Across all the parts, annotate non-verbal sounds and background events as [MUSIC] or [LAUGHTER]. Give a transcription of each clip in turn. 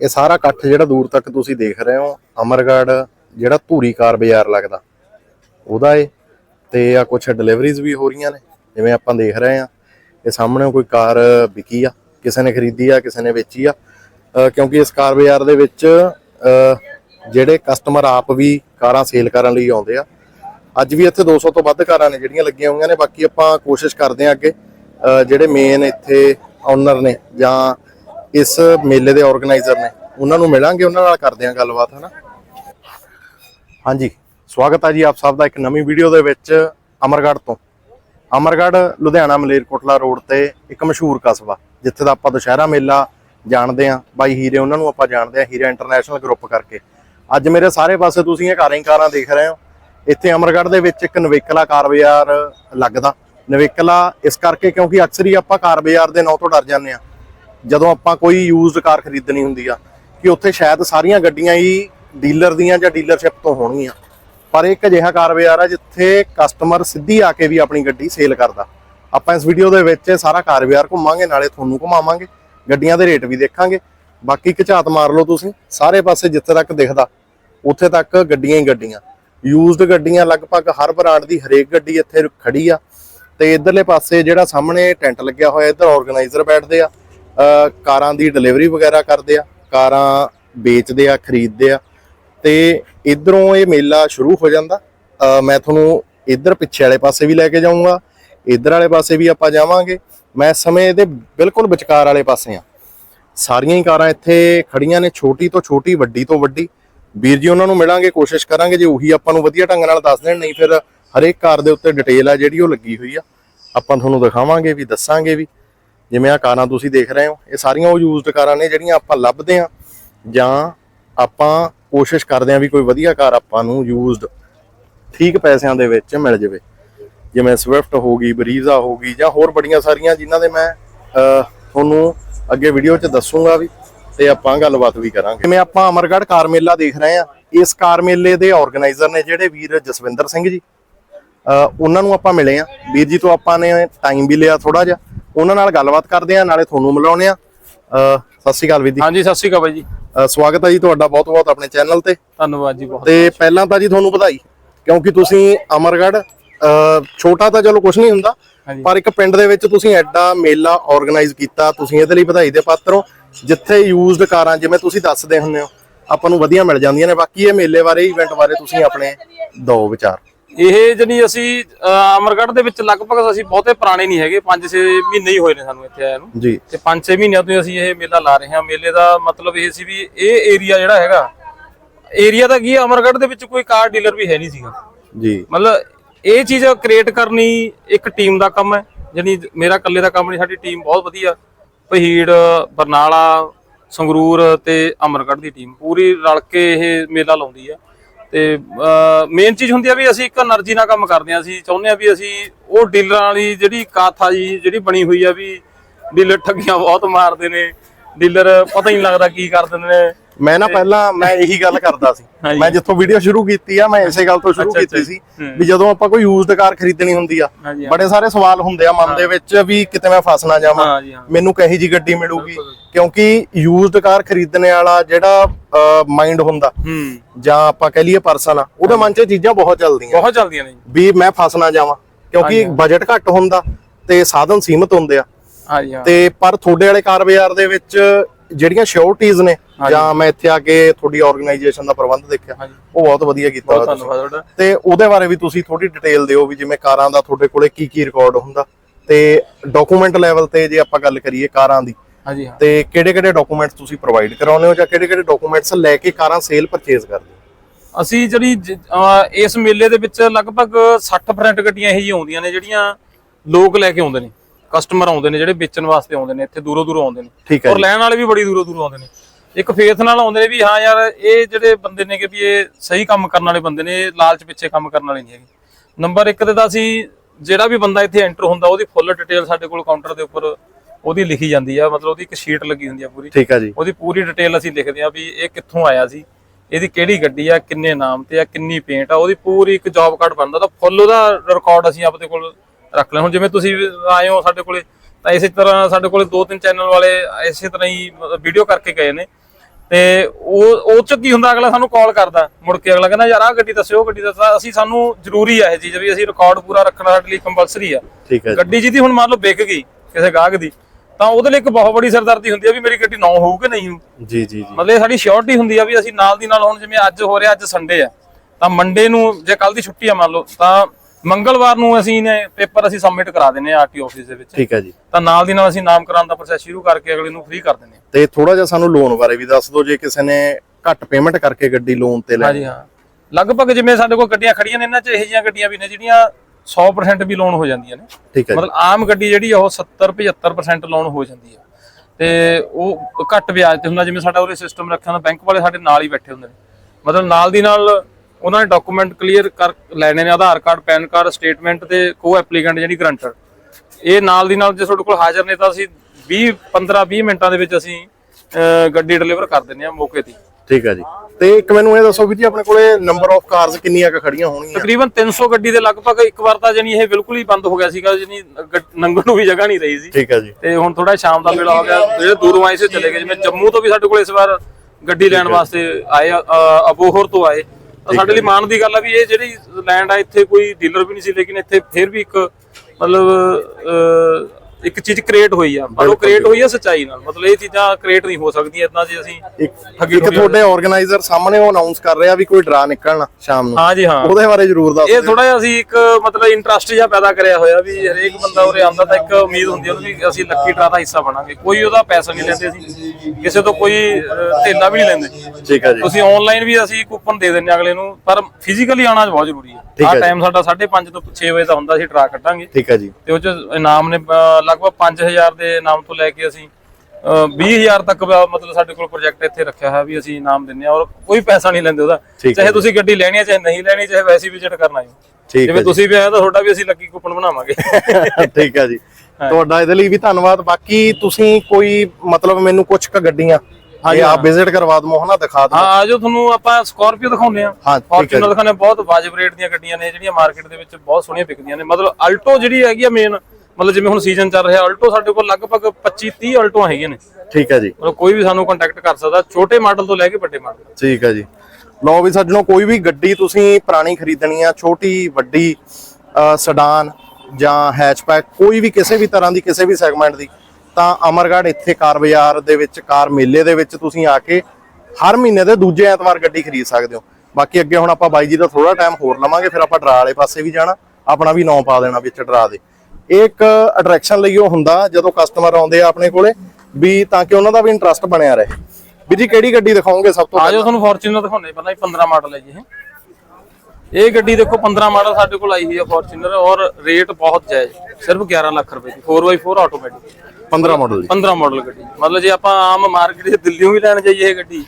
ਇਹ ਸਾਰਾ ਇਕੱਠ ਜਿਹੜਾ ਦੂਰ ਤੱਕ ਤੁਸੀਂ ਦੇਖ ਰਹੇ ਹੋ, ਅਮਰਗੜ੍ਹ, ਜਿਹੜਾ ਧੂਰੀ ਕਾਰ ਬਾਜ਼ਾਰ ਲੱਗਦਾ, ਉਹਦਾ ਏ। ਤੇ ਆ ਕੁਝ ਡਿਲੀਵਰੀਜ਼ ਵੀ ਹੋ ਰਹੀਆਂ ਨੇ, ਜਿਵੇਂ ਆਪਾਂ ਦੇਖ ਰਹੇ ਆ ਇਹ ਸਾਹਮਣੇ ਕੋਈ ਕਾਰ ਵਿਕੀ ਆ, ਕਿਸੇ ਨੇ ਖਰੀਦੀ ਆ, ਕਿਸੇ ਨੇ ਵੇਚੀ ਆ। ਕਿਉਂਕਿ ਇਸ ਕਾਰ ਬਾਜ਼ਾਰ ਦੇ ਵਿੱਚ ਜਿਹੜੇ ਕਸਟਮਰ ਆਪ ਵੀ ਕਾਰਾਂ ਸੇਲ ਕਰਨ ਲਈ ਆਉਂਦੇ ਆ। ਅੱਜ ਵੀ ਇੱਥੇ 200 ਤੋਂ ਵੱਧ ਕਾਰਾਂ ਨੇ ਜਿਹੜੀਆਂ ਲੱਗੀਆਂ ਹੋਈਆਂ ਨੇ, ਬਾਕੀ ਆਪਾਂ ਕੋਸ਼ਿਸ਼ ਕਰਦੇ ਆ ਅੱਗੇ ਜਿਹੜੇ ਮੇਨ ਇੱਥੇ ਓਨਰ ਨੇ ਜਾਂ ਇਸ ਮੇਲੇ ਦੇ ਆਰਗੇਨਾਈਜ਼ਰ ਨੇ। ਉਹਨਾਂ ਨੂੰ ਮਿਲਾਂਗੇ, ਉਹਨਾਂ ਨਾਲ ਕਰਦੇ ਹਾਂ ਗੱਲਬਾਤ, ਹਨਾ? ਹਾਂਜੀ, ਸਵਾਗਤ ਹੈ ਜੀ ਆਪ ਸਭ ਦਾ ਇੱਕ ਨਵੀਂ ਵੀਡੀਓ ਦੇ ਵਿੱਚ ਅਮਰਗੜ੍ਹ ਤੋਂ। ਅਮਰਗੜ੍ਹ, ਲੁਧਿਆਣਾ, ਮਲੇਰਕੋਟਲਾ ਰੋਡ ਤੇ ਇੱਕ ਮਸ਼ਹੂਰ ਕਸਬਾ, ਜਿੱਥੇ ਦਾ ਆਪਾਂ ਦੁਸ਼ਹਿਰਾ ਮੇਲਾ ਜਾਣਦੇ ਆ ਬਾਈ ਹੀਰੇ, ਉਹਨਾਂ ਨੂੰ ਆਪਾਂ ਜਾਣਦੇ ਆ ਹੀਰੇ ਇੰਟਰਨੈਸ਼ਨਲ ਗਰੁੱਪ ਕਰਕੇ। ਅੱਜ ਮੇਰੇ ਸਾਰੇ ਪਾਸੇ ਤੁਸੀਂ ਇਹ ਕਾਰਾਂ ਹੀ ਕਾਰਾਂ ਦੇਖ ਰਹੇ ਹੋ। ਇੱਥੇ ਅਮਰਗੜ੍ਹ ਦੇ ਵਿੱਚ ਇੱਕ ਨਵੇਕਲਾ ਕਾਰ ਬਾਜ਼ਾਰ ਲੱਗਦਾ। ਨਵੇਕਲਾ ਇਸ ਕਰਕੇ ਕਿਉਂਕਿ ਅਕਸਰ ਹੀ ਆਪਾਂ ਕਾਰ ਬਾਜ਼ਾਰ ਦੇ ਨਾਂ ਤੋਂ ਡਰ ਜਾਂਦੇ ਆ ਜਦੋਂ ਆਪਾਂ ਕੋਈ ਯੂਜ਼ਡ ਕਾਰ ਖਰੀਦਣੀ ਹੁੰਦੀ ਆ, ਕਿ ਉੱਥੇ ਸ਼ਾਇਦ ਸਾਰੀਆਂ ਗੱਡੀਆਂ ਹੀ ਡੀਲਰ ਦੀਆਂ ਜਾਂ ਡੀਲਰਸ਼ਿਪ ਤੋਂ ਹੋਣਗੀਆਂ। ਪਰ ਇੱਕ ਅਜਿਹਾ ਕਾਰੋਬਾਰ ਆ ਜਿੱਥੇ ਕਸਟਮਰ ਸਿੱਧੀ ਆ ਕੇ ਵੀ ਆਪਣੀ ਗੱਡੀ ਸੇਲ ਕਰਦਾ। ਆਪਾਂ ਇਸ ਵੀਡੀਓ ਦੇ ਵਿੱਚ ਸਾਰਾ ਕਾਰੋਬਾਰ ਘੁੰਮਾਂਗੇ, ਨਾਲੇ ਤੁਹਾਨੂੰ ਘੁਮਾਵਾਂਗੇ, ਗੱਡੀਆਂ ਦੇ ਰੇਟ ਵੀ ਦੇਖਾਂਗੇ। ਬਾਕੀ ਇੱਕ ਝਾਤ ਮਾਰ ਲਓ ਤੁਸੀਂ, ਸਾਰੇ ਪਾਸੇ ਜਿੱਥੇ ਤੱਕ ਦਿਖਦਾ, ਉੱਥੇ ਤੱਕ ਗੱਡੀਆਂ ਹੀ ਗੱਡੀਆਂ। ਯੂਜ਼ਡ ਗੱਡੀਆਂ ਲਗਭਗ ਹਰ ਬ੍ਰਾਂਡ ਦੀ ਹਰੇਕ ਗੱਡੀ ਇੱਥੇ ਖੜੀ ਆ। ਤੇ ਇਧਰਲੇ ਪਾਸੇ ਜਿਹੜਾ ਸਾਹਮਣੇ ਟੈਂਟ ਲੱਗਿਆ ਹੋਇਆ, ਇੱਧਰ ਆਰਗੇਨਾਈਜ਼ਰ ਬੈਠਦੇ ਆ। ਕਾਰਾਂ ਦੀ ਡਿਲੀਵਰੀ ਵਗੈਰਾ ਕਰਦੇ ਆ, ਕਾਰਾਂ ਵੇਚਦੇ ਆ, ਖਰੀਦਦੇ ਆ। ਤੇ ਇਧਰੋਂ ਇਹ ਮੇਲਾ ਸ਼ੁਰੂ ਹੋ ਜਾਂਦਾ। ਮੈਂ ਤੁਹਾਨੂੰ ਇਧਰ ਪਿੱਛੇ ਵਾਲੇ ਪਾਸੇ ਵੀ ਲੈ ਕੇ ਜਾਊਂਗਾ, ਇਧਰ ਵਾਲੇ ਪਾਸੇ ਵੀ ਆਪਾਂ ਜਾਵਾਂਗੇ। ਮੈਂ ਸਮੇਂ ਇਹਦੇ ਬਿਲਕੁਲ ਵਿਚਕਾਰ ਵਾਲੇ ਪਾਸੇ ਆ। ਸਾਰੀਆਂ ਹੀ ਕਾਰਾਂ ਇੱਥੇ ਖੜੀਆਂ ਨੇ, ਛੋਟੀ ਤੋਂ ਛੋਟੀ, ਵੱਡੀ ਤੋਂ ਵੱਡੀ। ਵੀਰ ਜੀ, ਉਹਨਾਂ ਨੂੰ ਮਿਲਾਂਗੇ, ਕੋਸ਼ਿਸ਼ ਕਰਾਂਗੇ ਜੇ ਉਹੀ ਆਪਾਂ ਨੂੰ ਵਧੀਆ ਢੰਗ ਨਾਲ ਦੱਸ ਦੇਣ, ਨਹੀਂ ਫਿਰ ਹਰੇਕ ਕਾਰ ਦੇ ਉੱਤੇ ਡਿਟੇਲ ਆ ਜਿਹੜੀ ਉਹ ਲੱਗੀ ਹੋਈ ਆ। ਆਪਾਂ ਤੁਹਾਨੂੰ ਦਿਖਾਵਾਂਗੇ ਵੀ, ਦੱਸਾਂਗੇ ਵੀ। ਜਿਵੇਂ ਆ ਕਾਰਾਂ ਤੁਸੀਂ ਦੇਖ ਰਹੇ ਹੋ, ਇਹ ਸਾਰੀਆਂ ਉਹ ਯੂਜ਼ਡ ਕਾਰਾਂ ਨੇ ਜਿਹੜੀਆਂ ਆਪਾਂ ਲੱਭਦੇ ਆ ਜਾਂ ਆਪਾਂ ਕੋਸ਼ਿਸ਼ ਕਰਦੇ ਆ ਵੀ ਕੋਈ ਵਧੀਆ ਕਾਰ ਆਪਾਂ ਨੂੰ ਯੂਜ਼ਡ ਠੀਕ ਪੈਸਿਆਂ ਦੇ ਵਿੱਚ ਮਿਲ ਜਾਵੇ। ਜਿਵੇਂ ਸਵਿਫਟ ਹੋ ਗਈ ਬਰੀਜ਼ਾ ਹੋ ਗਈ ਜਾਂ ਹੋਰ ਬੜੀਆਂ ਸਾਰੀਆਂ ਜਿਨ੍ਹਾਂ ਦੇ ਮੈਂ ਤੁਹਾਨੂੰ ਅੱਗੇ ਵੀਡੀਓ 'ਚ ਦੱਸੂਗਾ ਵੀ ਤੇ ਆਪਾਂ ਗੱਲਬਾਤ ਵੀ ਕਰਾਂਗੇ। ਜਿਵੇਂ ਆਪਾਂ ਅਮਰਗੜ੍ਹ ਕਾਰ ਮੇਲਾ ਦੇਖ ਰਹੇ ਆ ਇਸ ਕਾਰ ਮੇਲੇ ਦੇ ਆਰਗੇਨਾਈਜ਼ਰ ਨੇ ਜਿਹੜੇ ਵੀਰ ਜਸਵਿੰਦਰ ਸਿੰਘ ਜੀ ਉਹਨਾਂ ਨੂੰ ਆਪਾਂ ਮਿਲੇ ਆ ਵੀਰ ਜੀ ਤੋਂ ਆਪਾਂ ਨੇ ਟਾਈਮ ਵੀ ਲਿਆ ਥੋੜਾ ਜਿਹਾ। ਉਹਨਾਂ ਨਾਲ ਗੱਲਬਾਤ ਕਰਦੇ ਆ ਨਾਲੇ ਤੁਹਾਨੂੰ ਮਿਲਾਉਣੇ ਆ ਸਤਿ ਸ਼੍ਰੀ ਅਕਾਲ ਵੀਰ ਜੀ। ਹਾਂਜੀ ਸਤਿ ਸ਼੍ਰੀ ਅਕਾਲ ਬਾਈ ਜੀ। ਸਵਾਗਤ ਹੈ ਜੀ ਤੁਹਾਡਾ ਬਹੁਤ-ਬਹੁਤ ਆਪਣੇ ਚੈਨਲ ਤੇ। ਧੰਨਵਾਦ ਜੀ ਬਹੁਤ ਤੇ ਪਹਿਲਾਂ ਤਾਂ ਜੀ ਤੁਹਾਨੂੰ ਵਧਾਈ ਕਿਉਂਕਿ ਤੁਸੀਂ ਅਮਰਗੜ੍ਹ ਅਹ, ਛੋਟਾ ਤਾਂ ਚਲੋ ਕੁਝ ਨਹੀਂ ਹੁੰਦਾ। ਪਰ ਇੱਕ ਪਿੰਡ ਦੇ ਵਿੱਚ ਤੁਸੀਂ ਐਡਾ ਮੇਲਾ ਆਰਗੇਨਾਈਜ਼ ਕੀਤਾ ਤੁਸੀਂ ਇਹਦੇ ਲਈ ਵਧਾਈ ਦੇ ਪਾਤਰ ਹੋ ਜਿੱਥੇ ਯੂਜ਼ਡ ਕਾਰਾਂ ਜਿਵੇਂ ਤੁਸੀਂ ਦੱਸਦੇ ਹੁੰਦੇ ਹੋ ਆਪਾਂ ਨੂੰ ਵਧੀਆ ਮਿਲ ਜਾਂਦੀਆਂ ਨੇ। ਬਾਕੀ ਇਹ ਮੇਲੇ ਬਾਰੇ ਇਵੈਂਟ ਬਾਰੇ ਤੁਸੀਂ ਆਪਣੇ ਦੋ ਵਿਚਾਰ। ਇਹ ਜਣੀ ਅਸੀਂ ਅਮਰਗੜ੍ਹ ਦੇ ਵਿੱਚ ਲਗਭਗ ਅਸੀਂ ਬਹੁਤੇ ਪੁਰਾਣੇ ਨਹੀਂ ਹੈਗੇ 5-6 ਮਹੀਨੇ ਹੀ ਹੋਏ ਨੇ ਸਾਨੂੰ ਇੱਥੇ ਆਇਆ ਨੂੰ। ਜੀ। ਤੇ 5-6 ਮਹੀਨਿਆਂ ਤੋਂ ਅਸੀਂ ਇਹ ਮੇਲਾ ਲਾ ਰਹੇ ਹਾਂ। ਮੇਲੇ ਦਾ ਮਤਲਬ ਇਹ ਸੀ ਵੀ ਇਹ ਏਰੀਆ ਜਿਹੜਾ ਹੈਗਾ ਏਰੀਆ ਦਾ ਕੀ ਅਮਰਗੜ੍ਹ ਦੇ ਵਿੱਚ ਕੋਈ ਕਾਰ ਡੀਲਰ ਵੀ ਹੈ ਨਹੀਂ ਸੀਗਾ। ਜੀ। ਮਤਲਬ ਇਹ ਚੀਜ਼ ਕ੍ਰੀਏਟ ਕਰਨੀ ਇੱਕ ਟੀਮ ਦਾ ਕੰਮ ਹੈ। ਜਾਣੀ ਮੇਰਾ ਇਕੱਲੇ ਦਾ ਕੰਮ ਨਹੀਂ ਸਾਡੀ ਟੀਮ ਬਹੁਤ ਵਧੀਆ। ਪਹੀੜ ਬਰਨਾਲਾ ਸੰਗਰੂਰ ਤੇ ਅਮਰਗੜ੍ਹ ਦੀ ਟੀਮ ਪੂਰੀ ਰਲ ਕੇ ਇਹ ਮੇਲਾ ਲਾਉਂਦੀ ਆ ਤੇ ਮੇਨ ਚੀਜ਼ ਹੁੰਦੀ ਆ ਵੀ ਅਸੀਂ ਇੱਕ એનર્ਜੀ ਨਾਲ ਕੰਮ ਕਰਦੇ ਆ ਅਸੀਂ ਚਾਹੁੰਦੇ ਆ ਵੀ ਅਸੀਂ ਉਹ ਡੀਲਰਾਂ ਵਾਲੀ ਜਿਹੜੀ ਕਾਥਾ ਜੀ, ਜਿਹੜੀ ਬਣੀ ਹੋਈ ਆ ਵੀ ਡੀਲਰ ਠੱਗੀਆਂ ਬਹੁਤ ਮਾਰਦੇ ਨੇ ਡੀਲਰ ਪਤਾ ਹੀ ਨਹੀਂ ਲੱਗਦਾ ਕੀ ਕਰ ਦਿੰਦੇ ਨੇ। ਮੈਂ ਨਾ ਪਹਿਲਾਂ ਮੈਂ ਇਹੀ ਗੱਲ [LAUGHS] ਕਰਦਾ ਸੀ। ਹਾਂਜੀ। ਮੈਂ ਜਿੱਥੋਂ ਵੀਡੀਓ ਸ਼ੁਰੂ ਕੀਤੀ ਆ ਮੈਂ ਇਸੇ ਗੱਲ ਤੋਂ ਸ਼ੁਰੂ ਕੀਤੀ। ਸੀ। ਵੀ ਜਦੋਂ ਆਪਾਂ ਕੋਈ ਯੂਜ਼ਡ ਕਾਰ ਖਰੀਦਣੀ ਹੁੰਦੀ ਆ ਹਾਂਜੀ। ਬੜੇ ਸਾਰੇ ਸਵਾਲ ਹੁੰਦੇ ਆ ਮਨ ਦੇ ਵਿੱਚ ਵੀ ਕਿਤੇ ਮੈਂ ਫਸ ਨਾ ਜਾਵਾਂ ਮੈਨੂੰ ਕਹੀ ਜੀ ਗੱਡੀ ਮਿਲੂਗੀ। ਕਿਉਂਕਿ ਯੂਜ਼ਡ ਕਾਰ ਖਰੀਦਣ ਵਾਲਾ ਜਿਹੜਾ ਮਾਈਂਡ ਹੁੰਦਾ ਜਾਂ ਆਪਾਂ ਕਹਿ ਲਈਏ ਪਰਸਨ ਆ ਉਹਦੇ ਮਨ 'ਚ ਚੀਜ਼ਾਂ ਬਹੁਤ ਚੱਲਦੀਆਂ। ਬਹੁਤ ਚੱਲਦੀਆਂ ਨੇ ਜੀ। ਵੀ ਮੈਂ ਫਸ ਨਾ ਜਾਵਾਂ ਕਿਉਂਕਿ ਬਜਟ ਘੱਟ ਹੁੰਦਾ ਤੇ ਸਾਧਨ ਸੀਮਤ ਹੁੰਦੇ ਆ। ਹਾਂ ਜੀ ਹਾਂ। ਤੇ ਪਰ ਤੁਹਾਡੇ ਵਾਲੇ ਕਾਰ ਬਾਜ਼ਾਰ ਦੇ ਵਿੱਚ ਜਿਹੜੀਆਂ ਸ਼ੋਰਟੀਜ਼ ਨੇ ਜਾਂ ਮੈਂ ਇੱਥੇ ਆ ਕੇ ਤੁਹਾਡੀ ਆਰਗੇਨਾਈਜੇਸ਼ਨ ਦਾ ਪ੍ਰਬੰਧ ਦੇਖਿਆ। ਉਹ ਬਹੁਤ ਵਧੀਆ ਕੀਤਾ ਬਹੁਤ। ਧੰਨਵਾਦ ਤੁਹਾਡਾ। ਤੇ ਉਹਦੇ ਬਾਰੇ ਵੀ ਤੁਸੀਂ ਥੋੜੀ ਡਿਟੇਲ ਦਿਓ ਵੀ ਜਿਵੇਂ ਕਾਰਾਂ ਦਾ ਤੁਹਾਡੇ ਕੋਲੇ ਕੀ ਕੀ ਰਿਕਾਰਡ ਹੁੰਦਾ। ਤੇ ਡਾਕੂਮੈਂਟ ਲੈਵਲ ਤੇ ਜੇ ਆਪਾਂ ਗੱਲ ਕਰੀਏ ਕਾਰਾਂ ਦੀ ਹਾਂਜੀ ਹਾਂ। ਤੇ ਕਿਹੜੇ ਕਿਹੜੇ ਡਾਕੂਮੈਂਟਸ ਤੁਸੀਂ ਪ੍ਰੋਵਾਈਡ ਕਰਾਉਂਦੇ ਹੋ ਜਾਂ ਕਿਹੜੇ ਕਿਹੜੇ ਡਾਕੂਮੈਂਟਸ ਲੈ ਕੇ ਕਾਰਾਂ ਸੇਲ ਪਰਚੇਜ਼ ਕਰਦੇ ਹੋ? ਅਸੀਂ ਜਿਹੜੀ ਇਸ ਮੇਲੇ ਦੇ ਵਿੱਚ ਲਗਭਗ 60% ਗੱਡੀਆਂ ਇਹੋ ਆਉਂਦੀਆਂ ਨੇ ਜਿਹੜੀਆਂ ਲੋਕ ਲੈ ਕੇ ਆਉਂਦੇ ਨੇ ਕਸਟਮਰ ਆਉਂਦੇ ਨੇ ਜਿਹੜੇ ਵੇਚਣ ਵਾਸਤੇ ਆਉਂਦੇ ਨੇ ਇੱਥੇ ਦੂਰੋਂ ਦੂਰੋਂ ਆਉਂਦੇ ਨੇ। ਔਰ ਲੈਣ ਵਾਲੇ ਵੀ ਬੜੀ ਦੂਰੋਂ ਦੂਰੋਂ ਆਉਂਦੇ ਨੇ। ਇੱਕ ਫੇਥ ਨਾਲ ਆਉਂਦੇ ਨੇ ਵੀ ਹਾਂ ਯਾਰ ਇਹ ਜਿਹੜੇ ਬੰਦੇ ਨੇ ਕਿ ਵੀ ਇਹ ਸਹੀ ਕੰਮ ਕਰਨ ਵਾਲੇ ਬੰਦੇ ਨੇ ਇਹ ਲਾਲਚ ਪਿੱਛੇ ਕੰਮ ਕਰਨ ਵਾਲੇ ਨਹੀਂ ਹੈਗੇ। ਨੰਬਰ 1 ਤੇ ਤਾਂ ਅਸੀਂ ਜਿਹੜਾ ਵੀ ਬੰਦਾ ਇੱਥੇ ਐਂਟਰ ਹੁੰਦਾ ਉਹਦੀ ਫੁੱਲ ਡਿਟੇਲ ਸਾਡੇ ਕੋਲ ਕਾਊਂਟਰ ਦੇ ਉੱਪਰ ਉਹਦੀ ਲਿਖੀ ਜਾਂਦੀ ਆ ਮਤਲਬ ਉਹਦੀ ਇੱਕ ਸ਼ੀਟ ਲੱਗੀ ਹੁੰਦੀ ਆ ਪੂਰੀ। ਠੀਕ ਹੈ ਜੀ। ਉਹਦੀ ਪੂਰੀ ਡਿਟੇਲ ਅਸੀਂ ਲਿਖਦੇ ਆ ਵੀ ਇਹ ਕਿੱਥੋਂ ਆਇਆ ਸੀ ਇਹਦੀ ਕਿਹੜੀ ਗੱਡੀ ਆ ਕਿੰਨੇ ਨਾਮ ਤੇ ਆ ਕਿੰਨੀ ਪੇਂਟ ਆ ਉਹਦੀ ਪੂਰੀ ਇੱਕ ਜੌਬ ਕਾਰਡ ਬਣਦਾ ਤਾਂ ਫੁੱਲ ਉਹਦਾ ਰਿਕਾਰਡ ਅਸੀਂ ਆਪਦੇ ਕੋਲ ਰੱਖ ਲਿਆ। ਹੁਣ ਜਿਵੇਂ ਤੁਸੀਂ ਆਏ ਹੋ ਸਾਡੇ ਕੋਲੇ ਤਾਂ ਇਸੇ ਤਰ੍ਹਾਂ ਸਾਡੇ ਕੋਲੇ ਦੋ ਤਿੰਨ ਚੈਨਲ ਵਾਲੇ ਇਸੇ ਤਰ੍ਹਾਂ ਹੀ ਵੀਡੀਓ ਕਰਕੇ ਗਏ ਨੇ। ਤੇ ਉਹ ਉਹ ਚ ਕੀ ਹੁੰਦਾ ਅਗਲਾ ਸਾਨੂੰ ਕਾਲ ਕਰਦਾ ਮੁੜ ਕੇ ਅਗਲਾ ਕਹਿੰਦਾ ਯਾਰ ਆਹ ਗੱਡੀ ਦੱਸਿਓ ਗੱਡੀ ਦੱਸਾ ਅਸੀਂ ਸਾਨੂੰ ਜ਼ਰੂਰੀ ਆ ਇਹ ਚੀਜ਼ ਵੀ ਅਸੀਂ ਰਿਕਾਰਡ ਪੂਰਾ ਰੱਖਣਾ ਸਾਡੇ ਲਈ ਕੰਪਲਸਰੀ ਆ। ਠੀਕ ਹੈ ਜੀ। ਗੱਡੀ ਜਿਹਦੀ ਹੁਣ ਮੰਨ ਲਓ ਵਿਕ ਗਈ ਕਿਸੇ ਗਾਹਕ ਦੀ ਤਾਂ ਉਹਦੇ ਲਈ ਇੱਕ ਬਹੁਤ ਬੜੀ ਸਰਦਰਦੀ ਹੁੰਦੀ ਆ ਵੀ ਮੇਰੀ ਗੱਡੀ ਨੌ ਹੋਊ ਕਿ ਨਹੀਂ ਹੋਊ। ਜੀ ਜੀ ਜੀ। ਮਤਲਬ ਇਹ ਸਾਡੀ ਸ਼ੋਰਟੀ ਹੁੰਦੀ ਆ ਵੀ ਅਸੀਂ ਨਾਲ ਦੀ ਨਾਲ ਹੁਣ ਜਿਵੇਂ ਅੱਜ ਹੋ ਰਿਹਾ ਅੱਜ ਸੰਡੇ ਆ। ਤਾਂ ਮੰਡੇ ਨੂੰ ਜੇ ਕੱਲ ਦੀ ਛੁੱਟੀ ਆ ਮੰਨ ਲਓ ਤਾਂ ਮੰਗਲਵਾਰ ਨੂੰ ਅਸੀਂ ਨੇ ਪੇਪਰ ਅਸੀਂ ਸਬਮਿਟ ਕਰਾ ਦਿੰਨੇ ਆ ਆਰਟੀ ਆਫਿਸ ਦੇ ਵਿੱਚ। ਠੀਕ ਹੈ ਜੀ। ਤਾਂ ਨਾਲ ਦੀ ਨਾਲ ਅਸੀਂ ਨਾਮਕਰਨ ਦਾ ਪ੍ਰੋਸੈਸ ਸ਼ੁਰੂ ਕਰਕੇ ਅਗਲੇ ਨੂੰ ਫ੍ਰੀ ਕਰ ਦਿੰਨੇ ਆ ਤੇ ਥੋੜਾ ਜਿਹਾ ਸਾਨੂੰ ਲੋਨ ਬਾਰੇ ਵੀ ਦੱਸ ਦਿਓ ਜੇ ਕਿਸੇ ਨੇ ਘੱਟ ਪੇਮੈਂਟ ਕਰਕੇ ਗੱਡੀ ਲੋਨ ਤੇ ਲੈ ਹਾਂਜੀ ਹਾਂ। ਲਗਭਗ ਜਿਵੇਂ ਸਾਡੇ ਕੋਲ ਗੱਡੀਆਂ ਖੜੀਆਂ ਨੇ ਇਹਨਾਂ 'ਚ ਇਹੋ ਜਿਹੀਆਂ ਗੱਡੀਆਂ ਵੀ ਨੇ ਜਿਹੜੀਆਂ 100% ਵੀ ਲੋਨ ਹੋ ਜਾਂਦੀਆਂ ਨੇ। ਠੀਕ ਹੈ ਮਤਲਬ ਆਮ ਗੱਡੀ ਜਿਹੜੀ ਉਹ 70 75% ਲੋਨ ਹੋ ਜਾਂਦੀ ਆ। ਤੇ ਉਹ ਘੱਟ ਵਿਆਜ ਤੇ ਹੁੰਦਾ ਜਿਵੇਂ ਸਾਡਾ ਉਹਦੇ ਸਿਸਟਮ ਰੱਖਿਆ ਹੁੰਦਾ ਬੈਂਕ ਵਾਲੇ ਸਾਡੇ ਨਾਲ ਹੀ ਬੈਠੇ ਹੁੰਦੇ ਨੇ। ਮਤਲਬ ਨਾਲ ਦੀ ਨਾਲ ਉਹਨਾਂ ਨੇ ਡਾਕੂਮੈਂਟ ਕਲੀਅਰ ਕਰ ਲੈਣੇ ਨੇ Aadhaar card PAN card statement ਤੇ ਕੋ ਐਪਲੀਕੈਂਟ ਜਿਹੜੀ ਗਰੰਟਰ। ਇਹ ਨਾਲ ਦੀ ਨਾਲ ਜੇ ਤੁਹਾਡੇ ਕੋਲ ਹਾਜ਼ਰ ਨੇ ਤਾਂ ਅਸੀਂ 20 15 20 ਮਿੰਟਾਂ ਦੇ ਵਿੱਚ ਅਸੀਂ ਗੱਡੀ ਡਿਲੀਵਰ ਕਰ ਦਿੰਦੇ ਆ ਮੌਕੇ ਤੇ। ਠੀਕ ਹੈ ਜੀ। ਤੇ ਇੱਕ ਮੈਨੂੰ ਇਹ ਦੱਸੋ ਵੀ ਜੀ ਆਪਣੇ ਕੋਲੇ ਨੰਬਰ ਆਫ ਕਾਰਸ ਕਿੰਨੀਆਂ ਕੁ ਖੜੀਆਂ ਹੋਣਗੀਆਂ? ਤਕਰੀਬਨ 300 ਗੱਡੀ ਦੇ ਲਗਭਗ ਇੱਕ ਵਾਰ ਤਾਂ ਜਣੀ ਇਹ ਬਿਲਕੁਲ ਹੀ ਬੰਦ ਹੋ ਗਿਆ ਸੀਗਾ ਜਣੀ ਨੰਗਣ ਨੂੰ ਵੀ ਜਗ੍ਹਾ ਨਹੀਂ ਰਹੀ ਸੀ। ਠੀਕ ਹੈ ਜੀ। ਤੇ ਹੁਣ ਥੋੜਾ ਸ਼ਾਮ ਦਾ ਵੇਲਾ ਹੋ ਗਿਆ ਜਿਹੜੇ ਦੂਰੋਂ ਆਏ ਸੀ ਚਲੇ ਗਏ। ਜਿਵੇਂ ਜੰਮੂ ਤੋਂ ਵੀ ਸਾਡੇ ਕੋਲ ਇਸ ਵਾਰ ਗੱਡੀ ਲੈਣ ਵਾਸਤੇ ਆਏ ਅਬੋਹਰ ਤੋਂ ਆਏ। ਤਾਂ ਸਾਡੇ ਲਈ ਮਾਣ ਦੀ ਗੱਲ ਆ ਵੀ ਇਹ ਜਿਹੜੀ ਲੈਂਡ ਆ ਇੱਥੇ ਕੋਈ ਡੀਲਰ ਵੀ ਨਹੀਂ ਸੀ ਲੇਕਿਨ ਇੱਥੇ ਫਿਰ ਵੀ ਇੱਕ ਮਤਲਬ ਇੱਕ ਚੀਜ਼ ਕ੍ਰੀਏਟ ਹੋਈ ਆ। ਪਰ ਉਹ ਕ੍ਰੀਏਟ ਹੋਈ ਆ ਸੱਚਾਈ ਨਾਲ। ਮਤਲਬ ਇਹ ਚੀਜ਼ਾਂ ਕ੍ਰੀਏਟ ਨਹੀਂ ਹੋ ਸਕਦੀਆਂ ਇਦਾਂ ਜੇ ਅਸੀਂ ਇੱਕ ਤੁਹਾਡੇ ਆਰਗੇਨਾਈਜ਼ਰ ਸਾਹਮਣੇ ਉਹ ਅਨਾਉਂਸ ਕਰ ਰਿਹਾ ਵੀ ਕੋਈ ਡਰਾ ਨਿਕਲਣਾ ਸ਼ਾਮ ਨੂੰ। ਹਾਂ ਜੀ ਹਾਂ। ਉਹਦੇ ਬਾਰੇ ਜ਼ਰੂਰ ਦੱਸ ਇਹ ਥੋੜਾ ਜਿਹਾ ਅਸੀਂ ਇੱਕ ਮਤਲਬ ਇੰਟਰਸਟ ਜਿਹਾ ਪੈਦਾ ਕਰਿਆ ਹੋਇਆ ਵੀ ਹਰੇਕ ਬੰਦਾ ਉਰੇ ਆਉਂਦਾ ਤਾਂ ਇੱਕ ਉਮੀਦ ਹੁੰਦੀ ਉਹਨੂੰ ਵੀ ਅਸੀਂ ਲੱਕੀ ਡਰਾ ਦਾ ਹਿੱਸਾ ਬਣਾਂਗੇ। ਕੋਈ ਉਹਦਾ ਪੈਸਾ ਨਹੀਂ ਲੈਂਦੇ ਅਸੀਂ। ਕਿਸੇ ਤੋਂ ਕੋਈ ਧੇਲਾ ਵੀ ਨਹੀਂ ਲੈਂਦੇ। ਠੀਕ ਹੈ ਜੀ। ਤੁਸੀਂ ਆਨਲਾਈਨ ਵੀ ਅਸੀਂ ਕੂਪਨ ਦੇ ਹਾਂ ਅਗਲੇ ਨੂੰ ਪਰ ਫਿਜ਼ੀਕਲੀ ਆਉਣਾ ਬਹੁਤ ਜ਼ਰੂਰੀ ਹੈ। ਹੈ ਜੀ। ਟਾਈਮ ਸਾਡਾ 5:30 ਤੋਂ 6 ਵਜੇ ਦਾ ਹੁੰਦਾ ਸੀ ਡਰਾ ਕੱਢਾਂਗੇ। ਠੀਕ ਹੈ ਜੀ। ਤੇ ਉਹ ਚ ਇਨਾਮ ਨੇ ਲਗਭਗ 5000 ਦੇ ਇਨਾਮ ਤੋਂ ਲੈ ਕੇ ਅਸੀਂ ਅਹ, 20000 ਤੱਕ ਮਤਲਬ ਸਾਡੇ ਕੋਲ ਪ੍ਰੋਜੈਕਟ ਇੱਥੇ ਰੱਖਿਆ ਹੋਇਆ ਵੀ ਅਸੀਂ ਇਨਾਮ ਦਿੰਦੇ ਹਾਂ ਔਰ ਕੋਈ ਪੈਸਾ ਨਹੀਂ ਲੈਂਦੇ ਉਹਦਾ। ਹੈ ਚਾਹੇ ਤੁਸੀਂ ਗੱਡੀ ਲੈਣੀ ਹੈ ਚਾਹੇ ਨਹੀਂ ਲੈਣੀ ਚਾਹੇ ਵੈਸੇ ਵਿਜ਼ਿਟ ਕਰਨਾ ਹੈ। ਜਿਵੇਂ ਹੈ ਤੁਸੀਂ ਵੀ ਆਏ ਤਾਂ ਤੁਹਾਡਾ ਵੀ ਅਸੀਂ ਲੱਕੀ ਕੂਪਨ ਬਣਾਵਾਂਗੇ। [LAUGHS] ਠੀਕ ਹੈ ਜੀ। ਤੁਹਾਡਾ ਇਹਦੇ ਲਈ ਵੀ ਧੰਨਵਾਦ। ਬਾਕੀ ਤੁਸੀਂ ਕੋਈ ਮਤਲਬ ਮੈਨੂੰ ਕੁਝ ਕ ਗੱਡੀਆਂ ਇਹ ਆਪ ਵਿਜ਼ਿਟ ਕਰਵਾ ਦਮੋ ਹਨਾ ਦਿਖਾ ਹਾਂ ਦਿਓ ਆਜੋ ਤੁਹਾਨੂੰ ਆਪਾਂ ਸਕਾਰਪੀਓ ਦਿਖਾਉਂਦੇ ਆ ਹਾਂ, ਹੈ ਫੋਰਚੂਨਰ ਦਿਖਾਉਂਦੇ ਹਾਂ, ਬਹੁਤ ਵਾਜਬ ਰੇਟ ਦੀਆਂ ਗੱਡੀਆਂ ਨੇ ਜਿਹੜੀਆਂ ਮਾਰਕੀਟ ਦੇ ਵਿੱਚ ਬਹੁਤ ਸੋਹਣੀਆਂ ਵਿਕਦੀਆਂ ਨੇ। ਮਤਲਬ ਅਲਟੋ ਜਿਹੜੀ ਹੈਗੀ ਆ ਮੇਨ ਮਤਲਬ ਜਿਵੇਂ ਹੁਣ ਸੀਜ਼ਨ ਚੱਲ ਰਿਹਾ ਅਲਟੋ ਸਾਡੇ ਕੋਲ ਲਗਭਗ 25 30 ਅਲਟੋਆਂ ਹੈਗੀਆਂ ਨੇ। ਠੀਕ ਹੈ ਜੀ। ਮਤਲਬ ਕੋਈ ਵੀ ਸਾਨੂੰ ਕੰਟੈਕਟ ਕਰ ਸਕਦਾ ਛੋਟੇ ਮਾਡਲ ਤੋਂ ਲੈ ਕੇ ਵੱਡੇ ਮਾਡਲ ਠੀਕ ਹੈ ਜੀ। ਲਓ ਵੀ ਸੱਜਣੋ ਕੋਈ ਵੀ ਗੱਡੀ ਤੁਸੀਂ ਪੁਰਾਣੀ ਖਰੀਦਣੀ ਆ ਛੋਟੀ ਵੱਡੀ ਸਡਾਨ ਜਾਂ ਹੈਚਬੈਕ ਕੋਈ ਵੀ ਕਿਸੇ ਵੀ ਤਰ੍ਹਾਂ ਦੀ ਕਿਸੇ ਵੀ ਸੈਗਮੈਂਟ ਦੀ ਤਾਂ ਅਮਰਗੜ੍ਹ ਇੱਥੇ ਕਾਰ ਬਾਜ਼ਾਰ ਦੇ ਵਿੱਚ ਕਾਰ ਮੇਲੇ ਦੇ ਵਿੱਚ ਤੁਸੀਂ ਆ ਕੇ ਹਰ ਮਹੀਨੇ ਦੇ ਦੂਜੇ ਐਤਵਾਰ ਗੱਡੀ ਖਰੀਦ ਸਕਦੇ ਹੋ। ਬਾਕੀ ਅੱਗੇ ਹੁਣ ਆਪਾਂ ਬਾਈ ਜੀ ਦਾ ਥੋੜਾ ਟਾਈਮ ਹੋਰ ਲਵਾਂਗੇ ਫਿਰ ਆਪਾਂ ਡਰਾ ਵਾਲੇ ਪਾਸੇ ਵੀ ਜਾਣਾ ਆਪਣਾ ਵੀ ਨਾਂ ਪਾ ਦੇਣਾ ਵਿੱਚ ਡਰਾ ਦੇ। ਇਹ ਇੱਕ ਅਟਰੈਕਸ਼ਨ ਲਈ ਉਹ ਹੁੰਦਾ ਜਦੋਂ ਕਸਟਮਰ ਆਉਂਦੇ ਆ ਆਪਣੇ ਕੋਲੇ ਵੀ ਤਾਂ ਕਿ ਉਹਨਾਂ ਦਾ ਵੀ ਇੰਟਰਸਟ ਬਣਿਆ ਰਹੇ। ਵੀ ਜੀ ਕਿਹੜੀ ਗੱਡੀ ਦਿਖਾਓਗੇ ਸਭ ਤੋਂ ਆਜੋ ਤੁਹਾਨੂੰ ਫੋਰਚੂਨਰ ਦਿਖਾਉਂਦੇ ਪਹਿਲਾਂ ਹੀ 15 ਮਾਡਲ ਹੈ ਜੀ ਇਹ। ਇਹ ਗੱਡੀ ਦੇਖੋ 15 ਮਾਡਲ ਸਾਡੇ ਕੋਲ ਆਈ ਹੋਈ ਹੈ ਫੋਰਚੂਨਰ ਔਰ ਰੇਟ ਬਹੁਤ ਜਾਇਜ਼ ਸਿਰਫ 11 ਲੱਖ ਰੁਪਏ ਦੀ 4x4 ਆਟੋਮੈਟਿਕ 15 ਮਾਡਲ ਜੀ 15 ਮਾਡਲ ਗੱਡੀ। ਮਤਲਬ ਜੇ ਆਪਾਂ ਆਮ ਮਾਰਕੀਟ ਦੇ ਦਿੱਲੀੋਂ ਵੀ ਲੈਣ ਜਾਈਏ ਇਹ ਗੱਡੀ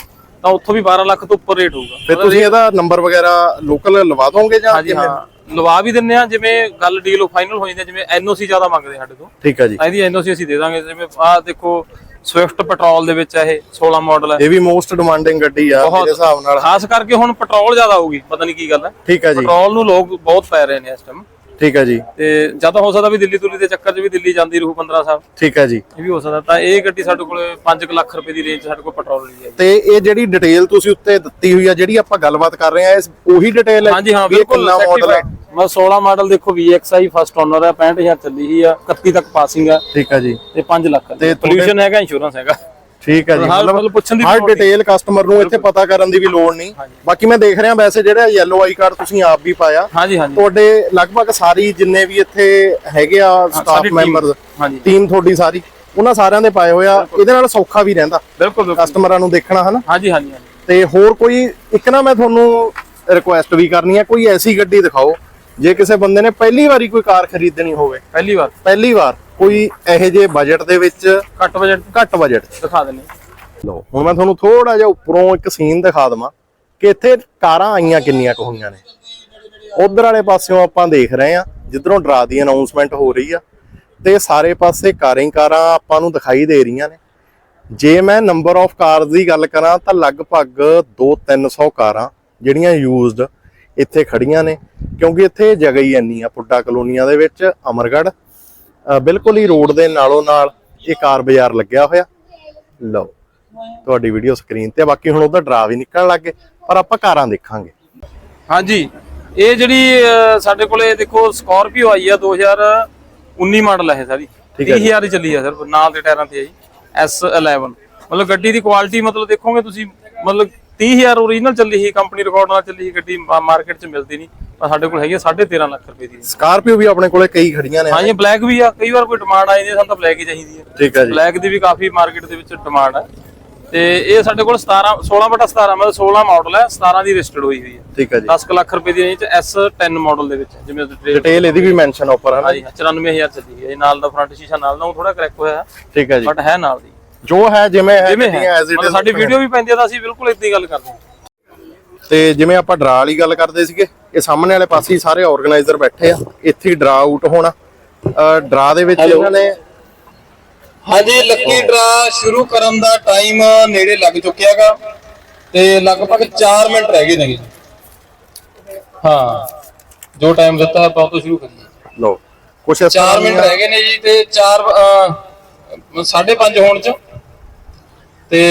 ਤਾਂ ਉੱਥੋਂ ਵੀ 12 ਲੱਖ ਤੋਂ ਉੱਪਰ ਰੇਟ ਹੋਊਗਾ। ਫਿਰ ਤੁਸੀਂ ਇਹਦਾ ਨੰਬਰ ਵਗੈਰਾ ਲੋਕਲ ਲਵਾ ਦੋਗੇ ਜਾਂ ਹਾਂਜੀ ਹਾਂ। ਲਵਾ ਵੀ ਦਿੰਨੇ ਆ ਜਿਵੇਂ ਗੱਲ ਡੀਲ ਫਾਈਨਲ ਹੋ ਜਾਂਦੀ ਹੈ, ਜਿਵੇਂ ਐਨਓਸੀ ਜ਼ਿਆਦਾ ਮੰਗਦੇ ਸਾਡੇ ਤੋਂ। ਠੀਕ ਹੈ ਜੀ। ਇਹਦੀ ਐਨਓਸੀ ਅਸੀਂ ਦੇ ਦਾਂਗੇ ਜਿਵੇਂ ਆਹ ਦੇਖੋ ਸਵਿਫਟ ਪੈਟਰੋਲ ਦੇ ਵਿੱਚ ਹੈ ਇਹ 16 ਮਾਡਲ ਹੈ ਇਹ ਵੀ ਮੋਸਟ ਡਿਮਾਂਡਿੰਗ ਗੱਡੀ ਆ ਮੇਰੇ ਹਿਸਾਬ ਨਾਲ। ਖਾਸ ਕਰਕੇ ਹੁਣ ਪੈਟਰੋਲ ਜ਼ਿਆਦਾ ਹੋਊਗੀ ਪਤਾ ਨਹੀਂ ਕੀ ਗੱਲ ਹੈ ਠੀਕ ਹੈ ਜੀ। ਪੈਟਰੋਲ ਨੂੰ ਲੋਕ ਬਹੁਤ ਪੈ ਰਹੇ ਨੇ ਇਸ ਟਾਈਮ ਠੀਕ ਹੈ ਜੀ। ਤੇ ਜਾਂ ਤਾਂ ਹੋ ਸਕਦਾ ਵੀ ਦਿੱਲੀ ਤੁਲੀ ਦੇ ਚੱਕਰ 'ਚ ਵੀ ਦਿੱਲੀ ਜਾਂਦੀ ਰਹੂ 15 ਸਾਲ। ਠੀਕ ਹੈ ਜੀ। ਇਹ ਵੀ ਹੋ ਸਕਦਾ। ਤਾਂ ਇਹ ਗੱਡੀ ਸਾਡੇ ਕੋਲ 5 ਲੱਖ ਰੁਪਏ ਦੀ ਰੇਂਜ ਸਾਡੇ ਕੋਲ ਪੈਟਰੋਲ ਲਈ ਹੈ ਤੇ ਇਹ ਜਿਹੜੀ ਡਿਟੇਲ ਤੁਸੀਂ ਉੱਤੇ ਦਿੱਤੀ ਹੋਈ ਆ ਜਿਹੜੀ ਆਪਾਂ ਗੱਲਬਾਤ ਕਰ ਰਹੇ ਆ ਇਸ ਉਹੀ ਡਿਟੇਲ ਹੈ? ਹਾਂਜੀ ਹਾਂ ਬਿਲਕੁਲ ਕਿੰਨਾ ਮਾਡਲ ਹੈ? ਮੈਂ 16 ਮਾਡਲ ਦੇਖੋ VXI ਫਸਟ ਓਨਰ ਹੈ 65000 ਚੱਲੀ ਹੀ ਆ 31 ਤੱਕ ਪਾਸਿੰਗ ਆ। ਠੀਕ ਹੈ ਜੀ। ਤੇ 5 ਲੱਖ। ਤੇ ਪੋਲੂਸ਼ਨ ਹੈਗਾ ਇੰਸ਼ੋਰੈਂਸ ਹੈਗਾ। ਠੀਕ ਹੈ ਜੀ ਹਾਂ, ਮਤਲਬ ਪੁੱਛਣ ਦੀ ਹਰ। ਡਿਟੇਲ ਕਸਟਮਰ ਨੂੰ ਇੱਥੇ ਪਤਾ ਕਰਨ ਦੀ ਵੀ ਲੋੜ ਨਹੀਂ। ਬਾਕੀ ਮੈਂ ਦੇਖ ਰਿਹਾ ਵੈਸੇ ਜਿਹੜਾ ਯੈਲੋ ਆਈ ਕਾਰਡ ਤੁਸੀਂ ਆਪ ਵੀ ਪਾਇਆ। ਹਾਂਜੀ ਹਾਂਜੀ। ਤੁਹਾਡੇ ਲਗਭਗ ਸਾਰੀ ਜਿੰਨੇ ਵੀ ਇੱਥੇ ਹੈਗੇ ਆ ਸਟਾਫ ਹਾਂਜੀ। ਟੀਮ ਤੁਹਾਡੀ ਸਾਰੀ ਉਹਨਾਂ ਸਾਰਿਆਂ ਦੇ ਪਾਏ ਹੋਏ ਆ। ਇਹਦੇ ਨਾਲ ਸੌਖਾ ਵੀ ਰਹਿੰਦਾ। ਬਿਲਕੁਲ ਕਸਟਮਰਾਂ ਨੂੰ ਦੇਖਣਾ ਹਨਾ? ਹਾਂਜੀ ਹਾਂਜੀ। ਤੇ ਹੋਰ ਕੋਈ ਇੱਕ ਨਾ ਮੈਂ ਤੁਹਾਨੂੰ ਰਿਕੁਐਸਟ ਵੀ ਕਰਨੀ ਆ ਕੋਈ ਐਸੀ ਗੱਡੀ ਦਿਖਾਓ ਜੇ ਕਿਸੇ ਬੰਦੇ ਨੇ ਪਹਿਲੀ ਵਾਰੀ ਕੋਈ ਕਾਰ ਖਰੀਦਣੀ ਹੋਵੇ ਪਹਿਲੀ ਵਾਰ? ਪਹਿਲੀ ਵਾਰ ਕੋਈ ਇਹੋ ਜਿਹੇ ਬਜਟ ਦੇ ਵਿੱਚ ਘੱਟ ਬਜਟ ਘੱਟ ਬਜਟ ਦਿਖਾ ਦਿੰਨੇ ਲਓ ਹੁਣ ਮੈਂ ਤੁਹਾਨੂੰ ਥੋੜਾ ਜਿਹਾ ਉੱਪਰੋਂ ਇੱਕ ਸੀਨ ਦਿਖਾ ਦਵਾਂ ਕਿ ਇੱਥੇ ਕਾਰਾਂ ਆਈਆਂ ਕਿੰਨੀਆਂ ਕੁ ਹੋਈਆਂ ਨੇ। ਉਧਰ ਵਾਲੇ ਪਾਸਿਓਂ ਆਪਾਂ ਦੇਖ ਰਹੇ ਆ ਜਿੱਧਰੋਂ ਡਰਾ ਦੀ ਅਨਾਉਂਸਮੈਂਟ ਹੋ ਰਹੀ ਆ ਤੇ ਸਾਰੇ ਪਾਸੇ ਕਾਰਾਂ ਹੀ ਕਾਰਾਂ ਆਪਾਂ ਨੂੰ ਦਿਖਾਈ ਦੇ ਰਹੀਆਂ ਨੇ। ਜੇ ਮੈਂ ਨੰਬਰ ਆਫ ਕਾਰਸ ਦੀ ਗੱਲ ਕਰਾਂ ਤਾਂ ਲਗਭਗ 2-300 ਕਾਰਾਂ ਜਿਹੜੀਆਂ ਯੂਜ਼ਡ ਇੱਥੇ ਖੜੀਆਂ ਨੇ ਕਿਉਂਕਿ ਇੱਥੇ ਜਗ੍ਹਾ ਹੀ ਇੰਨੀ ਆ ਪੁੱਡਾ ਕਲੋਨੀਆਂ ਦੇ ਵਿੱਚ ਅਮਰਗੜ੍ਹ ਅ, ਬਿਲਕੁਲ ਹੀ ਰੋਡ ਦੇ ਨਾਲੋਂ ਨਾਲ ਇਹ ਕਾਰ ਬਾਜ਼ਾਰ ਲੱਗਿਆ ਹੋਇਆ ਲਓ ਤੁਹਾਡੀ ਵੀਡੀਓ ਸਕਰੀਨ ਤੇ। ਬਾਕੀ ਹੁਣ ਉਹਦਾ ਡਰਾ ਵੀ ਨਿਕਲਣ ਲੱਗ ਪਰ ਆਪਾਂ ਕਾਰਾਂ ਦੇਖਾਂਗੇ ਹਾਂਜੀ ਇਹ ਜਿਹੜੀ ਸਾਡੇ ਕੋਲੇ ਦੇਖੋ ਸਕਾਰਪੀਓ ਆਈ ਆ 2019 ਮਾਡਲ ਹੈ ਸਾਰੀ ਠੀਕ ਹੈ ਜੀ। 30000 ਹੀ ਚੱਲੀ ਆ ਸਰ ਨਾਲ ਦੇ ਟਾਇਰਾਂ ਤੇ ਆ ਜੀ S11 ਮਤਲਬ ਗੱਡੀ ਦੀ ਕੁਆਲਿਟੀ ਮਤਲਬ ਦੇਖੋਗੇ ਤੁਸੀਂ ਮਤਲਬ 30000 ਓਰੀਜਨਲ ਚੱਲੀ ਸੀ ਕੰਪਨੀ ਰਿਕਾਰਡ ਨਾਲ ਚੱਲੀ ਸੀ ਗੱਡੀ ਮਾਰਕੀਟ 'ਚ ਮਿਲਦੀ ਨਹੀਂ। ਪਰ ਸਾਡੇ ਕੋਲ ਹੈਗੀ ਆ 13.5 ਲੱਖ ਰੁਪਏ ਦੀ। ਸਕਾਰਪੀਓ ਵੀ ਆਪਣੇ ਕੋਲੇ ਕਈ ਖੜੀਆਂ ਨੇ ਹਾਂ ਇਹ ਬਲੈਕ ਵੀ ਆ ਕਈ ਵਾਰ ਕੋਈ ਡਿਮਾਂਡ ਆ ਜਾਂਦੀ ਸਾਨੂੰ ਤਾਂ ਬਲੈਕ ਹੀ ਚਾਹੀਦੀ ਹੈ ਠੀਕ ਹੈ ਜੀ। ਬਲੈਕ ਦੀ ਵੀ ਕਾਫੀ ਮਾਰਕੀਟ ਦੇ ਵਿੱਚ ਡਿਮਾਂਡ ਹੈ ਤੇ ਇਹ ਸਾਡੇ ਕੋਲ 17 16 ਬਟਾ 17 ਮਤਲਬ 16 ਮਾਡਲ ਹੈ 17 ਦੀ ਰਜਿਸਟਰਡ ਹੋਈ ਹੋਈ ਹੈ ਠੀਕ ਹੈ ਜੀ। 10 ਕੁ ਲੱਖ ਰੁਪਏ ਦੀ ਰੇਂਜ ਚ S10 ਮਾਡਲ ਦੇ ਵਿੱਚ ਜਿਵੇਂ ਡਿਟੇਲ ਇਹਦੀ ਵੀ ਮੈਂਸ਼ਨ ਉੱਪਰ ਹੈ ਨਾ? ਹਾਂਜੀ 94000 ਚੱਲੀ ਹੈ ਇਹ ਨਾਲ ਦਾ ਫਰੰਟ ਸ਼ੀਸ਼ਾ ਨਾਲ ਦਾ ਉਹ ਥੋੜਾ ਕਰੈਕ ਹੋਇਆ। ਠੀਕ ਹੈ ਜੀ। ਬਟ ਹੈ ਨਾਲ ਦੀ। ਜੋ ਹੈ ਜਿਵੇਂ ਹੈ ਜਿਵੇਂ ਹੈ। ਐਜ਼ ਇਟ ਮਤਲਬ ਸਾਡੀ ਵੀਡੀਓ ਵੀ ਪੈਂਦੀ ਆ ਤਾਂ ਅਸੀਂ ਬਿਲਕੁਲ ਇਦਾਂ ਹੀ ਗੱਲ ਕਰਦੇ ਹਾਂ। ਤੇ ਜਿਵੇਂ ਆਪਾਂ ਡਰਾ ਵਾਲੀ ਗੱਲ ਕਰਦੇ ਸੀਗੇ ਇਹ ਸਾਹਮਣੇ ਵਾਲੇ ਪਾਸੇ ਹੀ ਸਾਰੇ ਆਰਗੇਨਾਈਜ਼ਰ ਬੈਠੇ ਆ ਇੱਥੇ ਹੀ ਡਰਾ ਆਊਟ ਹੋਣਾ। ਡਰਾ ਦੇ ਵਿੱਚ ਇਹਨਾਂ ਨੇ ਹਾਂਜੀ ਲੱਕੀ ਡਰਾ ਸ਼ੁਰੂ ਕਰਨ ਦਾ ਟਾਈਮ ਨੇੜੇ ਲੱਗ ਚੁੱਕਿਆਗਾ ਤੇ ਲਗਭਗ 4 ਮਿੰਟ ਰਹਿ ਗਏ ਨੇ ਜੀ। ਹਾਂ ਜੋ ਟਾਈਮ ਦਿੱਤਾ ਆਪਾਂ ਉਹ ਤੋਂ ਸ਼ੁਰੂ ਕਰੀਏ। ਲੋ ਕੁਛ ਇਸ 4 ਤਰ੍ਹਾਂ ਮਿੰਟ ਰਹਿ ਗਏ ਨੇ ਜੀ ਤੇ 4 5:30 ਹੋਣ ਚ। ਤੇ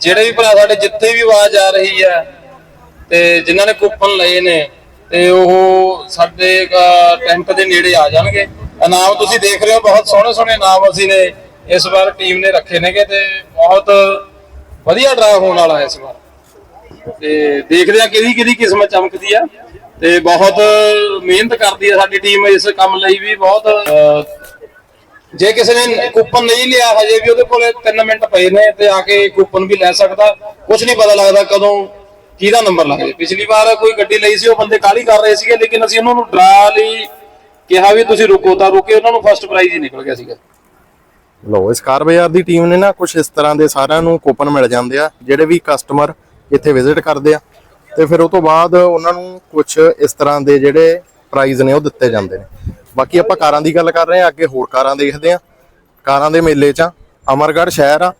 ਜਿਹੜੇ ਵੀ ਭਰਾ ਸਾਡੇ ਜਿੱਥੇ ਵੀ ਆਵਾਜ਼ ਆ ਰਹੀ ਹੈ ਤੇ ਜਿਨ੍ਹਾਂ ਨੇ ਕੂਪਨ ਲਏ ਨੇ ਤੇ ਉਹ ਸਾਡੇ ਟੈਂਟ ਦੇ ਨੇੜੇ ਆ ਜਾਣਗੇ। ਇਨਾਮ ਤੁਸੀਂ ਦੇਖ ਰਹੇ ਹੋ, ਬਹੁਤ ਸੋਹਣੇ ਸੋਹਣੇ ਇਨਾਮ ਅਸੀਂ ਨੇ, ਇਸ ਵਾਰ ਟੀਮ ਨੇ ਰੱਖੇ ਨੇਗੇ ਤੇ ਬਹੁਤ ਵਧੀਆ ਡਰਾ ਹੋਣ ਵਾਲਾ ਹੈ ਇਸ ਵਾਰ। ਤੇ ਦੇਖਦੇ ਆ ਕਿਹਦੀ ਕਿਹਦੀ ਕਿਸਮਤ ਚਮਕਦੀ ਆ ਤੇ ਬਹੁਤ ਮਿਹਨਤ ਕਰਦੀ ਆ ਸਾਡੀ ਟੀਮ ਇਸ ਕੰਮ ਲਈ ਵੀ, ਬਹੁਤ ਜੇ ਕਿਸੇ ਨੇ ਕੂਪਨ ਨਹੀਂ ਲਿਆ ਹਜੇ ਵੀ ਉਹਦੇ ਕੋਲੇ 3 ਮਿੰਟ ਪਏ ਨੇ ਤੇ ਆ ਕੇ ਕੂਪਨ ਵੀ ਲੈ ਸਕਦਾ। ਕੁਝ ਨਹੀਂ ਪਤਾ ਲੱਗਦਾ ਕਦੋਂ ਕਿਹਦਾ ਨੰਬਰ ਲੱਗ ਜੇ ਪਿਛਲੀ ਵਾਰ ਕੋਈ ਗੱਡੀ ਲਈ ਸੀ, ਉਹ ਬੰਦੇ ਕਾਲੀ ਕਰ ਰਹੇ ਸੀਗੇ, ਲੇਕਿਨ ਅਸੀਂ ਉਹਨਾਂ ਨੂੰ ਡਰਾ ਲਈ ਕਿਹਾ ਵੀ ਤੁਸੀਂ ਰੁਕੋ ਤਾਂ ਰੁਕੇ, ਉਹਨਾਂ ਨੂੰ ਫਸਟ ਪ੍ਰਾਈਜ਼ ਹੀ ਨਿਕਲ ਗਿਆ ਸੀਗਾ। ਲੋ ਇਸ ਕਾਰ ਬਾਜ਼ਾਰ ਦੀ ਟੀਮ ਨੇ ਨਾ ਕੁਝ ਇਸ ਤਰ੍ਹਾਂ ਦੇ ਸਾਰਿਆਂ ਨੂੰ ਕੂਪਨ ਮਿਲ ਜਾਂਦੇ ਆ, ਜਿਹੜੇ ਵੀ ਕਸਟਮਰ ਇੱਥੇ ਵਿਜ਼ਿਟ ਕਰਦੇ ਆ। ਤੇ ਫਿਰ ਉਹ ਤੋਂ ਬਾਅਦ ਉਹਨਾਂ ਨੂੰ ਕੁਝ ਇਸ ਤਰ੍ਹਾਂ ਦੇ ਜਿਹੜੇ ਪ੍ਰਾਈਜ਼ ਨੇ, ਉਹ ਦਿੱਤੇ ਜਾਂਦੇ ਨੇ। ਬਾਕੀ ਆਪਾਂ ਕਾਰਾਂ ਦੀ ਗੱਲ ਕਰ ਰਹੇ ਆ ਅੱਗੇ ਹੋਰ ਕਾਰਾਂ ਦੇਖਦੇ ਆ ਕਾਰਾਂ ਦੇ ਮੇਲੇ 'ਚ ਆ। ਅਮਰਗੜ੍ਹ ਸ਼ਹਿਰ ਆ,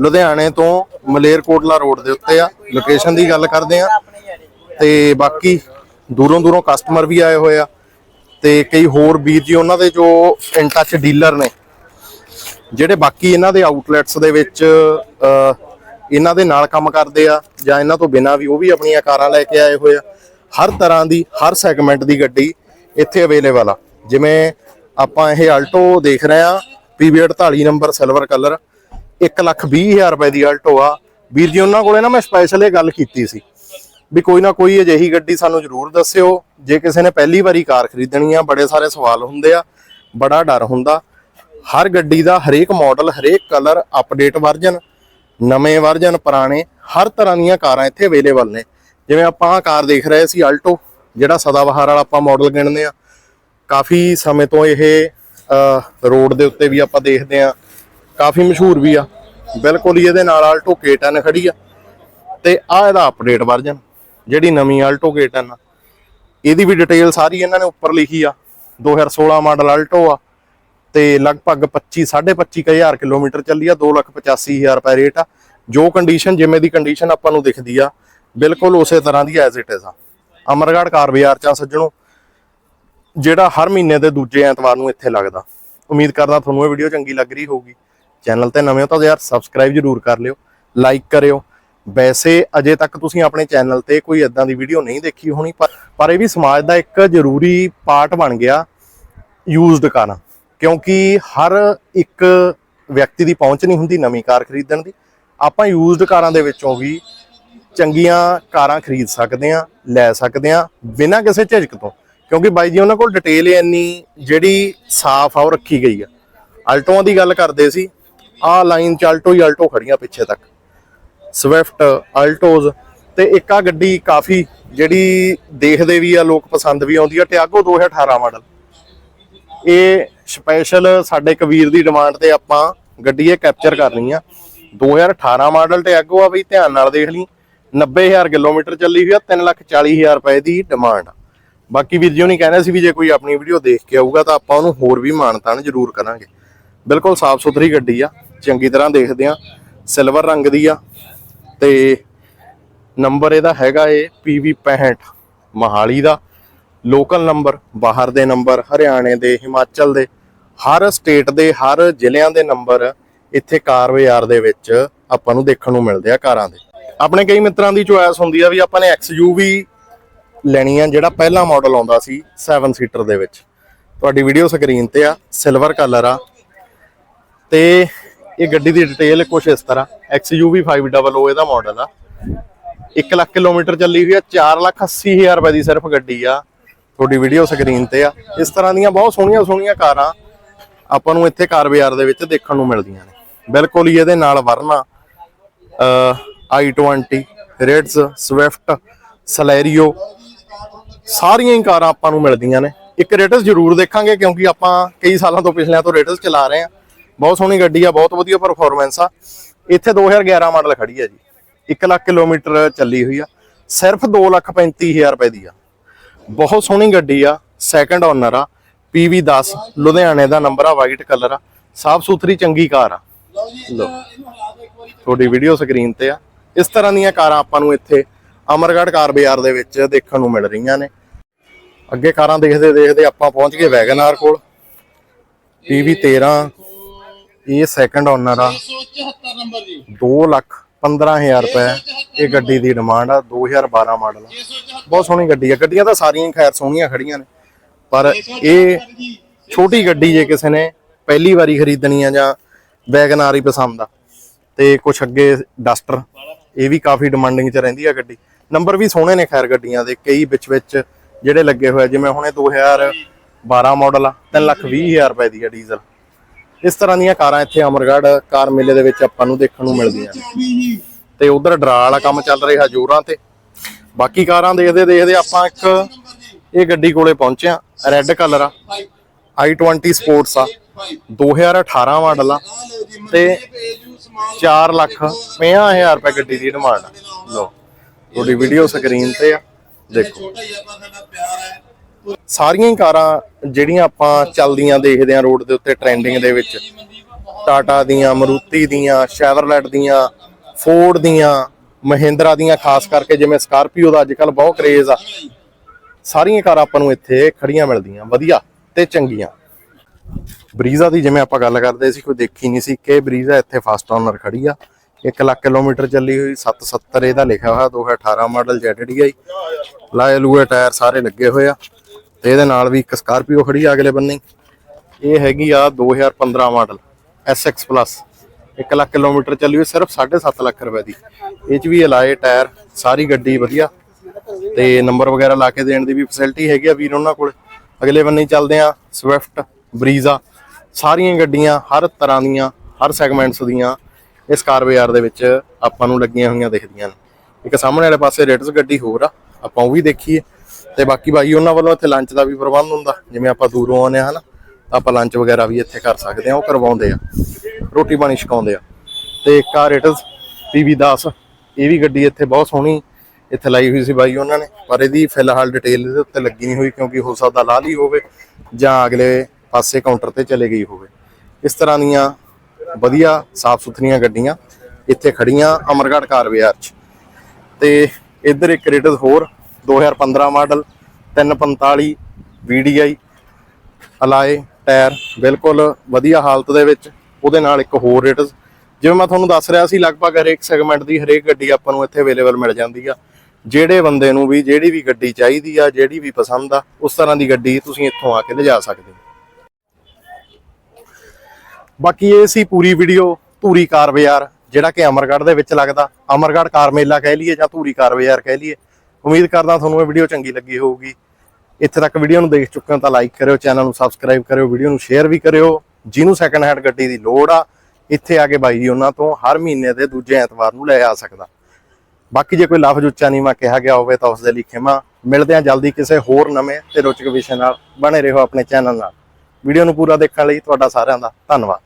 ਲੁਧਿਆਣੇ ਤੋਂ ਮਲੇਰਕੋਟਲਾ ਰੋਡ ਦੇ ਉੱਤੇ ਆ ਲੋਕੇਸ਼ਨ ਦੀ ਗੱਲ ਕਰਦੇ ਆ ਤੇ ਬਾਕੀ ਦੂਰੋਂ ਦੂਰੋਂ ਕਸਟਮਰ ਵੀ ਆਏ ਹੋਏ ਆ। ਤੇ ਕਈ ਹੋਰ ਵੀਰ ਜੀ, ਉਹਨਾਂ ਦੇ ਜੋ ਇਨ ਟੱਚ ਡੀਲਰ ਨੇ, ਜਿਹੜੇ ਬਾਕੀ ਇਹਨਾਂ ਦੇ ਆਊਟਲੈਟਸ ਦੇ ਵਿੱਚ ਇਹਨਾਂ ਦੇ ਨਾਲ ਕੰਮ ਕਰਦੇ ਆ ਜਾਂ ਇਹਨਾਂ ਤੋਂ ਬਿਨਾਂ ਵੀ, ਉਹ ਵੀ ਆਪਣੀਆਂ ਕਾਰਾਂ ਲੈ ਕੇ ਆਏ ਹੋਏ ਆ। ਹਰ ਤਰ੍ਹਾਂ ਦੀ, ਹਰ ਸੈਗਮੈਂਟ ਦੀ ਗੱਡੀ ਇੱਥੇ ਅਵੇਲੇਬਲ ਆ। ਜਿਵੇਂ ਆਪਾਂ ਇਹ ਆਲਟੋ ਦੇਖ ਰਹੇ ਆ PV 48 ਨੰਬਰ ਸਿਲਵਰ ਕਲਰ 120000 ਰੁਪਏ ਦੀ ਆਲਟੋ ਆ। ਵੀਰ ਜੀ, ਉਹਨਾਂ ਕੋਲੇ ਨਾ ਮੈਂ ਸਪੈਸ਼ਲ ਇਹ ਗੱਲ ਕੀਤੀ ਸੀ ਵੀ ਕੋਈ ਨਾ ਕੋਈ ਅਜਿਹੀ ਗੱਡੀ ਸਾਨੂੰ ਜ਼ਰੂਰ ਦੱਸਿਓ। ਜੇ ਕਿਸੇ ਨੇ ਪਹਿਲੀ ਵਾਰੀ ਕਾਰ ਖਰੀਦਣੀ ਆ, ਬੜੇ ਸਾਰੇ ਸਵਾਲ ਹੁੰਦੇ ਆ, ਬੜਾ ਡਰ ਹੁੰਦਾ। ਹਰ ਗੱਡੀ ਦਾ ਹਰੇਕ ਮਾਡਲ ਹਰੇਕ ਕਲਰ ਅਪਡੇਟ ਵਰਜ਼ਨ ਨਵੇਂ ਵਰਜ਼ਨ ਪੁਰਾਣੇ, ਹਰ ਤਰ੍ਹਾਂ ਦੀਆਂ ਕਾਰਾਂ ਇੱਥੇ ਅਵੇਲੇਬਲ ਨੇ। ਜਿਵੇਂ ਆਪਾਂ ਆਹ ਕਾਰ ਦੇਖ ਰਹੇ ਸੀ ਆਲਟੋ ਜਿਹੜਾ ਸਦਾਬਹਾਰ ਵਾਲਾ ਆਪਾਂ ਮਾਡਲ ਗਿਣਦੇ ਆ। ਕਾਫੀ ਸਮੇਂ ਤੋਂ ਇਹ ਰੋਡ ਦੇ ਉੱਤੇ ਵੀ ਆਪਾਂ ਦੇਖਦੇ ਆ ਕਾਫੀ ਮਸ਼ਹੂਰ ਵੀ ਆ। ਬਿਲਕੁਲ ਹੀ ਇਹਦੇ ਨਾਲ ਆਲਟੋ K10 ਖੜੀ ਆ। ਤੇ ਆ ਇਹਦਾ ਅਪਡੇਟ ਵਰਜ਼ਨ ਜਿਹੜੀ ਨਵੀਂ ਆਲਟੋ K10 ਆ। ਇਹਦੀ ਵੀ ਡਿਟੇਲ ਸਾਰੀ ਇਹਨਾਂ ਨੇ ਉੱਪਰ ਲਿਖੀ ਆ। 2016 ਮਾਡਲ ਆਲਟੋ ਆ। ਤੇ ਲਗਭਗ 25 25 ਹਜ਼ਾਰ ਕਿਲੋਮੀਟਰ ਚੱਲੀ ਆ। 285000 ਰੁਪਏ ਰੇਟ ਆ। ਜੋ ਕੰਡੀਸ਼ਨ ਜਿਵੇਂ ਦੀ ਕੰਡੀਸ਼ਨ ਆਪਾਂ ਨੂੰ ਦਿਖਦੀ ਆ, ਬਿਲਕੁਲ ਉਸੇ ਤਰ੍ਹਾਂ ਦੀ ਐਜ਼ ਇਟ ਇਜ਼ ਆ। ਅਮਰਗੜ੍ਹ ਕਾਰ ਬਾਜ਼ਾਰ ਚ ਆ ਸੱਜਣੋ। ਜਿਹੜਾ ਹਰ ਮਹੀਨੇ ਦੇ ਦੂਜੇ ਐਤਵਾਰ ਨੂੰ ਇੱਥੇ ਲੱਗਦਾ। ਉਮੀਦ ਕਰਦਾ ਤੁਹਾਨੂੰ ਇਹ ਵੀਡੀਓ ਚੰਗੀ ਲੱਗ ਰਹੀ ਹੋਊਗੀ। ਚੈਨਲ ਤੇ ਨਵੇਂ ਹੋ ਤਾਂ ਯਾਰ ਸਬਸਕ੍ਰਾਈਬ ਜਰੂਰ ਕਰ ਲਿਓ ਲਾਈਕ ਕਰਿਓ। ਵੈਸੇ ਅਜੇ ਤੱਕ ਤੁਸੀਂ ਆਪਣੇ ਚੈਨਲ ਤੇ ਕੋਈ ਇਦਾਂ ਦੀ ਵੀਡੀਓ ਨਹੀਂ ਦੇਖੀ ਹੋਣੀ, ਪਰ ਇਹ ਵੀ ਸਮਾਜ ਦਾ ਇੱਕ ਜ਼ਰੂਰੀ ਪਾਰਟ ਬਣ ਗਿਆ ਯੂਜ਼ਡ ਕਾਰਾਂ ਕਿਉਂਕਿ ਹਰ ਇੱਕ ਵਿਅਕਤੀ ਦੀ ਪਹੁੰਚ ਨਹੀਂ ਹੁੰਦੀ ਨਵੀਂ ਕਾਰ ਖਰੀਦਣ ਦੀ। ਆਪਾਂ ਯੂਜ਼ਡ ਕਾਰਾਂ ਦੇ ਵਿੱਚੋਂ ਵੀ ਚੰਗੀਆਂ ਕਾਰਾਂ ਖਰੀਦ ਸਕਦੇ ਆ ਲੈ ਸਕਦੇ ਆ ਬਿਨਾਂ ਕਿਸੇ ਝਿਜਕ ਤੋਂ। ਕਿਉਂਕਿ ਬਾਈ ਜੀ ਉਹਨਾਂ ਕੋਲ ਡਿਟੇਲ ਇੰਨੀ ਜਿਹੜੀ ਸਾਫ਼ ਆ, ਉਹ ਰੱਖੀ ਗਈ ਆ। ਆਲਟੋਆਂ ਦੀ ਗੱਲ ਕਰਦੇ ਸੀ, ਆਹ ਲਾਈਨ ਚ ਆਲਟੋ ਹੀ ਆਲਟੋ ਖੜੀਆਂ ਪਿੱਛੇ ਤੱਕ। ਸਵਿਫਟ ਆਲਟੋਜ਼ ਤੇ ਇੱਕ ਆ ਗੱਡੀ ਕਾਫੀ ਜਿਹੜੀ ਦੇਖਦੇ ਵੀ ਆ, ਲੋਕ ਪਸੰਦ ਵੀ ਆਉਂਦੀ ਆ ਟਿਆਗੋ 2018 ਮਾਡਲ ਇਹ ਸਪੈਸ਼ਲ ਸਾਡੇ ਕਬੀਰ ਦੀ ਡਿਮਾਂਡ ਤੇ ਆਪਾਂ ਗੱਡੀ ਇਹ ਕੈਪਚਰ ਕਰਨੀ ਆ। 2018 ਮਾਡਲ ਟਿਆਗੋ ਆ ਬਈ, ਧਿਆਨ ਨਾਲ ਦੇਖ ਲਈ। 90000 ਕਿਲੋਮੀਟਰ ਚੱਲੀ ਹੋਈ ਆ 340000 ਰੁਪਏ ਦੀ ਡਿਮਾਂਡ ਆ। ਬਾਕੀ ਵੀਰ ਜੀ ਨਹੀਂ ਕਹਿੰਦੇ ਸੀ ਵੀ ਜੇ ਕੋਈ ਆਪਣੀ ਵੀਡੀਓ ਦੇਖ ਕੇ ਆਊਗਾ ਤਾਂ ਆਪਾਂ ਉਹਨੂੰ ਹੋਰ ਵੀ ਮਾਨਤਾਨ ਜ਼ਰੂਰ ਕਰਾਂਗੇ। ਬਿਲਕੁਲ ਸਾਫ਼ ਸੁਥਰੀ ਗੱਡੀ ਆ, ਚੰਗੀ ਤਰ੍ਹਾਂ ਦੇਖਦੇ ਆ, ਸਿਲਵਰ ਰੰਗ ਦੀ ਆ ਤੇ ਨੰਬਰ ਇਹਦਾ ਹੈਗਾ ਏ PV 65 ਮਹਾਲੀ ਦਾ। ਲੋਕਲ ਨੰਬਰ, ਬਾਹਰ ਦੇ ਨੰਬਰ, ਹਰਿਆਣੇ ਦੇ, ਹਿਮਾਚਲ ਦੇ, ਹਰ ਸਟੇਟ ਦੇ, ਹਰ ਜ਼ਿਲ੍ਹਿਆਂ ਦੇ ਨੰਬਰ ਇੱਥੇ ਕਾਰ ਬਾਜ਼ਾਰ ਦੇ ਵਿੱਚ ਆਪਾਂ ਨੂੰ ਦੇਖਣ ਨੂੰ ਮਿਲਦੇ ਆ ਕਾਰਾਂ ਦੇ। ਆਪਣੇ ਕਈ ਮਿੱਤਰਾਂ ਦੀ ਚੋਇਸ ਹੁੰਦੀ ਆ ਵੀ ਆਪਾਂ ਨੇ XUV ਲੈਣੀ ਆ ਜਿਹੜਾ ਪਹਿਲਾ ਮਾਡਲ ਆਉਂਦਾ ਸੀ 7 ਸੀਟਰ ਦੇ ਵਿੱਚ। ਤੁਹਾਡੀ ਵੀਡੀਓ ਸਕਰੀਨ ਤੇ ਆ ਸਿਲਵਰ ਕਲਰ ਆ। ਤੇ ਇਹ ਗੱਡੀ ਦੀ ਡਿਟੇਲ ਕੁਝ ਇਸ ਤਰ੍ਹਾਂ, XUV 500 ਇਹਦਾ ਮਾਡਲ ਆ। 1 ਲੱਖ ਕਿਲੋਮੀਟਰ ਚੱਲੀ ਹੋਈ ਆ 4 ਲੱਖ 80 ਹਜ਼ਾਰ ਰੁਪਏ ਦੀ ਸਿਰਫ ਗੱਡੀ ਆ। ਤੁਹਾਡੀ ਵੀਡੀਓ ਸਕਰੀਨ ਤੇ ਆ। ਇਸ ਤਰ੍ਹਾਂ ਦੀਆਂ ਬਹੁਤ ਸੋਹਣੀਆਂ ਸੋਹਣੀਆਂ ਕਾਰਾਂ ਆਪਾਂ ਨੂੰ ਇੱਥੇ ਕਾਰ ਬਾਜ਼ਾਰ ਦੇ ਵਿੱਚ ਦੇਖਣ ਨੂੰ ਮਿਲਦੀਆਂ ਨੇ। ਬਿਲਕੁਲ ਹੀ ਇਹਦੇ ਨਾਲ ਵਰਨਾ i20 ਰੇਡਸ ਸਵਿਫਟ ਸਲੈਰੀਓ ਸਾਰੀਆਂ ਹੀ ਕਾਰਾਂ ਆਪਾਂ ਨੂੰ ਮਿਲਦੀਆਂ ਨੇ। ਇੱਕ ਰੇਟਸ ਜ਼ਰੂਰ ਦੇਖਾਂਗੇ ਕਿਉਂਕਿ ਆਪਾਂ ਕਈ ਸਾਲਾਂ ਤੋਂ ਪਿਛਲਿਆਂ ਤੋਂ ਰੇਟਸ ਚਲਾ ਰਹੇ ਆ ਬਹੁਤ ਸੋਹਣੀ ਗੱਡੀ ਆ ਬਹੁਤ ਵਧੀਆ ਪਰਫਾਰਮੈਂਸ ਆ। ਇੱਥੇ 2011 ਮਾਡਲ ਖੜੀ ਆ ਜੀ। 1 ਲੱਖ ਕਿਲੋਮੀਟਰ ਚੱਲੀ ਹੋਈ ਆ। ਸਿਰਫ 2 ਲੱਖ 35 ਹਜ਼ਾਰ ਰੁਪਏ ਦੀ ਆ। ਬਹੁਤ ਸੋਹਣੀ ਗੱਡੀ ਆ ਸੈਕੰਡ ਓਨਰ ਆ। PV10 ਲੁਧਿਆਣੇ ਦਾ ਨੰਬਰ ਆ ਵਾਈਟ ਕਲਰ ਆ। ਸਾਫ਼ ਸੁਥਰੀ ਚੰਗੀ ਕਾਰ ਆ। ਲਓ ਤੁਹਾਡੀ ਵੀਡੀਓ ਸਕਰੀਨ ਤੇ ਆ। ਇਸ ਤਰ੍ਹਾਂ ਦੀਆਂ ਕਾਰਾਂ ਆਪਾਂ ਨੂੰ ਇੱਥੇ ਅਮਰਗੜ੍ਹ ਕਾਰ ਬਾਜ਼ਾਰ ਦੇ ਵਿੱਚ ਦੇਖਣ ਨੂੰ ਮਿਲ ਰਹੀਆਂ ਨੇ। ਅੱਗੇ ਕਾਰਾਂ ਦੇਖਦੇ ਦੇਖਦੇ ਆਪਾਂ ਪਹੁੰਚ ਗਏ ਵੈਗਨਾਰ ਕੋਲ। PV13 ਇਹ ਸੈਕੰਡ ਓਨਰ ਆ। 2 ਲੱਖ 15000 ਰੁਪਏ ਇਹ ਗੱਡੀ ਦੀ ਡਿਮਾਂਡ ਆ 2012 ਮਾਡਲ ਆ। ਬਹੁਤ ਸੋਹਣੀ ਗੱਡੀ ਆ। ਗੱਡੀਆਂ ਤਾਂ ਸਾਰੀਆਂ ਹੀ ਖੈਰ ਸੋਹਣੀਆਂ ਖੜੀਆਂ ਨੇ। ਪਰ ਇਹ ਛੋਟੀ ਗੱਡੀ ਜੇ ਕਿਸੇ ਨੇ ਪਹਿਲੀ ਵਾਰੀ ਖਰੀਦਣੀ ਆ ਜਾਂ ਵੈਗਨਾਰ ਹੀ ਪਸੰਦ ਆ। ਤੇ ਕੁਛ ਅੱਗੇ ਡਸਟਰ, ਇਹ ਵੀ ਕਾਫੀ ਡਿਮਾਂਡਿੰਗ 'ਚ ਰਹਿੰਦੀ ਆ ਗੱਡੀ। ਨੰਬਰ ਵੀ ਸੋਹਣੇ ਨੇ ਖੈਰ ਗੱਡੀਆਂ ਦੇ ਕਈ ਵਿੱਚ ਵਿੱਚ ਜਿਹੜੇ ਲੱਗੇ ਹੋਏ ਆ, ਜਿਵੇਂ ਹੁਣੇ 2012 ਮਾਡਲ ਆ 3 ਲੱਖ 20 ਹਜ਼ਾਰ ਰੁਪਏ ਦੀ ਆ ਡੀਜ਼ਲ ਇਸ ਤਰ੍ਹਾਂ ਦੀਆਂ ਕਾਰਾਂ ਇੱਥੇ ਅਮਰਗੜ੍ਹ ਕਾਰ ਮੇਲੇ ਦੇ ਵਿੱਚ ਆਪਾਂ ਨੂੰ ਦੇਖਣ ਨੂੰ ਮਿਲਦੀਆਂ ਤੇ ਉਧਰ ਡਰਾ ਵਾਲਾ ਕੰਮ ਚੱਲ ਰਿਹਾ ਜੋਰਾਂ ਤੇ। ਬਾਕੀ ਕਾਰਾਂ ਦੇਖਦੇ ਦੇਖਦੇ ਆਪਾਂ ਇੱਕ ਇਹ ਗੱਡੀ ਕੋਲੇ ਪਹੁੰਚੇ ਆ ਰੈੱਡ ਕਲਰ ਆ i20 ਸਪੋਰਟਸ ਆ 2018 ਮਾਡਲ ਆ ਤੇ 4 ਲੱਖ 50000 ਰੁਪਏ ਗੱਡੀ ਦੀ ਡਿਮਾਂਡ ਆ। ਲੋ ਤੁਹਾਡੀ ਵੀਡੀਓ ਸਕਰੀਨ ਤੇ ਆ। ਦੇਖੋ। ਸਾਰੀਆਂ ਹੀ ਕਾਰਾਂ ਜਿਹੜੀਆਂ ਆਪਾਂ ਚੱਲਦੀਆਂ ਦੇਖਦੇ ਆ ਰੋਡ ਦੇ ਉੱਤੇ ਟ੍ਰੈਂਡਿੰਗ ਦੇ ਵਿੱਚ। ਟਾਟਾ ਦੀਆਂ ਮਰੂਤੀ ਦੀਆਂ ਸ਼ੈਵਰਲੈਟ ਦੀਆਂ ਫੋਰਡ ਦੀਆਂ ਮਹਿੰਦਰਾ ਦੀਆਂ ਖਾਸ ਕਰਕੇ ਜਿਵੇਂ ਸਕਾਰਪੀਓ ਦਾ ਅੱਜ ਕੱਲ ਬਹੁਤ ਕਰੇਜ਼ ਆ। ਸਾਰੀਆਂ ਕਾਰਾਂ ਆਪਾਂ ਨੂੰ ਇੱਥੇ ਖੜੀਆਂ ਮਿਲਦੀਆਂ ਵਧੀਆ ਤੇ ਚੰਗੀਆਂ। ਬਰੀਜ਼ਾ ਦੀ ਜਿਵੇਂ ਆਪਾਂ ਗੱਲ ਕਰਦੇ ਸੀ ਕੋਈ ਦੇਖੀ ਨਹੀਂ ਸੀ ਕਿ ਬਰੀਜ਼ਾ ਇੱਥੇ ਫਸਟ ਓਨਰ ਖੜੀ ਆ। 1 ਲੱਖ ਕਿਲੋਮੀਟਰ ਚੱਲੀ ਹੋਈ 770 ਇਹਦਾ ਲਿਖਿਆ ਹੋਇਆ 2018 ਮਾਡਲ ZDI ਲਾਏ ਲੂਏ ਟਾਇਰ ਸਾਰੇ ਲੱਗੇ ਹੋਏ ਆ। ਤੇ ਇਹਦੇ ਨਾਲ ਵੀ ਇੱਕ ਸਕਾਰਪੀਓ ਖੜੀ ਆ ਅਗਲੇ ਬੰਨੇ। ਇਹ ਹੈਗੀ ਆ 2015 model SX plus 1 lakh kilometre ਚੱਲੀ ਹੋਈ, ਸਿਰਫ 7.5 ਲੱਖ ਰੁਪਏ ਦੀ। ਇਹ ਚ ਵੀ ਲਾਏ ਟਾਇਰ, ਸਾਰੀ ਗੱਡੀ ਵਧੀਆ। ਤੇ ਨੰਬਰ ਵਗੈਰਾ ਲਾ ਕੇ ਦੇਣ ਦੀ ਵੀ ਫੈਸਿਲਿਟੀ ਹੈਗੀ ਆ ਵੀਰ ਉਹਨਾਂ ਕੋਲ। ਅਗਲੇ ਬੰਨੇ ਚੱਲਦੇ ਆ ਸਵਿਫਟ ਬਰੀਜ਼ਾ ਸਾਰੀਆਂ ਗੱਡੀਆਂ ਹਰ ਤਰ੍ਹਾਂ ਦੀਆਂ, ਹਰ ਸੈਗਮੈਂਟਸ ਦੀਆਂ ਇਸ ਕਾਰ ਬਾਜ਼ਾਰ ਦੇ ਵਿੱਚ ਆਪਾਂ ਨੂੰ ਲੱਗੀਆਂ ਹੋਈਆਂ ਦਿਖਦੀਆਂ ਨੇ। ਇੱਕ ਸਾਹਮਣੇ ਵਾਲੇ ਪਾਸੇ ਰੇਟਸ ਗੱਡੀ ਹੋਰ ਆ, ਆਪਾਂ ਉਹ ਵੀ ਦੇਖੀਏ। ਤੇ ਬਾਕੀ ਬਾਈ ਉਹਨਾਂ ਵੱਲੋਂ ਇੱਥੇ ਲੰਚ ਦਾ ਵੀ ਪ੍ਰਬੰਧ ਹੁੰਦਾ, ਜਿਵੇਂ ਆਪਾਂ ਦੂਰੋਂ ਆਉਂਦੇ ਆ ਹਨਾ ਤਾਂ ਆਪਾਂ ਲੰਚ ਵਗੈਰਾ ਵੀ ਇੱਥੇ ਕਰ ਸਕਦੇ ਆ ਉਹ ਕਰਵਾਉਂਦੇ ਆ। ਰੋਟੀ ਪਾਣੀ ਛਕਾਉਂਦੇ ਆ। ਤੇ ਇੱਕ ਆ ਰੇਟਸ PV10 ਇਹ ਵੀ ਗੱਡੀ ਇੱਥੇ ਬਹੁਤ ਸੋਹਣੀ ਇੱਥੇ ਲਾਈ ਹੋਈ ਸੀ ਬਾਈ ਉਹਨਾਂ ਨੇ। ਪਰ ਇਹਦੀ ਫਿਲਹਾਲ ਡਿਟੇਲ ਇਹਦੇ ਉੱਤੇ ਲੱਗੀ ਨਹੀਂ ਹੋਈ, ਕਿਉਂਕਿ ਹੋ ਸਕਦਾ ਲਾ ਲਈ ਹੋਵੇ ਜਾਂ ਅਗਲੇ ਪਾਸੇ ਕਾਊਂਟਰ ਤੇ ਚਲੇ ਗਈ ਹੋਵੇ। ਇਸ ਤਰ੍ਹਾਂ ਦੀਆਂ ਵਧੀਆ ਸਾਫ਼ ਸੁਥਰੀਆਂ ਗੱਡੀਆਂ ਇੱਥੇ ਖੜੀਆਂ ਅਮਰਗੜ੍ਹ ਕਾਰ ਬਾਜ਼ਾਰ 'ਚ। ਤੇ ਇੱਧਰ ਇੱਕ ਰੇਟਸ ਹੋਰ 2015 ਮਾਡਲ 345 VDI ਅਲਾਏ, ਟਾਇਰ, ਬਿਲਕੁਲ ਵਧੀਆ ਹਾਲਤ ਦੇ ਵਿੱਚ, ਉਹਦੇ ਨਾਲ ਇੱਕ ਹੋਰ ਰੇਟਸ ਜਿਵੇਂ ਮੈਂ ਤੁਹਾਨੂੰ ਦੱਸ ਰਿਹਾ ਸੀ, ਲਗਭਗ ਹਰੇਕ ਸੈਗਮੈਂਟ ਦੀ ਹਰੇਕ ਗੱਡੀ ਆਪਾਂ ਨੂੰ ਇੱਥੇ ਅਵੇਲੇਬਲ ਮਿਲ ਜਾਂਦੀ ਆ। ਜਿਹੜੇ ਬੰਦੇ ਨੂੰ ਵੀ, ਜਿਹੜੀ ਵੀ ਗੱਡੀ ਚਾਹੀਦੀ ਆ, ਜਿਹੜੀ ਵੀ ਪਸੰਦ ਆ, ਉਸ ਤਰ੍ਹਾਂ ਦੀ ਗੱਡੀ ਤੁਸੀਂ ਇੱਥੋਂ ਆ ਕੇ ਲਿਜਾ ਸਕਦੇ ਹੋ। ਬਾਕੀ ਇਹ ਸੀ ਪੂਰੀ ਵੀਡੀਓ ਧੂਰੀ ਕਾਰ ਬਾਜ਼ਾਰ, ਜਿਹੜਾ ਕਿ ਅਮਰਗੜ੍ਹ ਦੇ ਵਿੱਚ ਲੱਗਦਾ। ਅਮਰਗੜ੍ਹ ਕਾਰ ਮੇਲਾ ਕਹਿ ਲਈਏ ਜਾਂ ਧੂਰੀ ਕਾਰ ਬਾਜ਼ਾਰ ਕਹਿ ਲਈਏ। ਉਮੀਦ ਕਰਦਾ ਤੁਹਾਨੂੰ ਇਹ ਵੀਡੀਓ ਚੰਗੀ ਲੱਗੀ ਹੋਊਗੀ। ਇੱਥੇ ਤੱਕ ਵੀਡੀਓ ਨੂੰ ਦੇਖ ਚੁੱਕੇ ਹੋ ਤਾਂ ਲਾਈਕ ਕਰਿਓ ਚੈਨਲ ਨੂੰ ਸਬਸਕ੍ਰਾਈਬ ਕਰਿਓ ਵੀਡੀਓ ਨੂੰ ਸ਼ੇਅਰ ਵੀ ਕਰਿਓ। ਜਿਹਨੂੰ ਸੈਕੰਡ ਹੈਂਡ ਗੱਡੀ ਦੀ ਲੋੜ ਆ, ਇੱਥੇ ਆ ਕੇ ਬਾਈ ਜੀ ਉਹਨਾਂ ਤੋਂ ਹਰ ਮਹੀਨੇ ਦੇ ਦੂਜੇ ਐਤਵਾਰ ਨੂੰ ਲੈ ਆ ਸਕਦਾ। ਬਾਕੀ ਜੇ ਕੋਈ ਲਫ਼ਜ਼ ਉੱਚਾ ਨੀਵਾਂ ਕਿਹਾ ਗਿਆ ਹੋਵੇ ਤਾਂ ਉਸ ਦੇ ਲਈ ਖਿਮਾ। ਮਿਲਦੇ ਹਾਂ ਜਲਦੀ ਕਿਸੇ ਹੋਰ ਨਵੇਂ ਤੇ ਰੋਚਕ ਵਿਸ਼ੇ ਨਾਲ। ਬਣੇ ਰਹੋ ਆਪਣੇ ਚੈਨਲ ਨਾਲ। ਵੀਡੀਓ ਨੂੰ ਪੂਰਾ ਦੇਖਣ ਲਈ ਤੁਹਾਡਾ ਸਾਰਿਆਂ ਦਾ ਧੰਨਵਾਦ।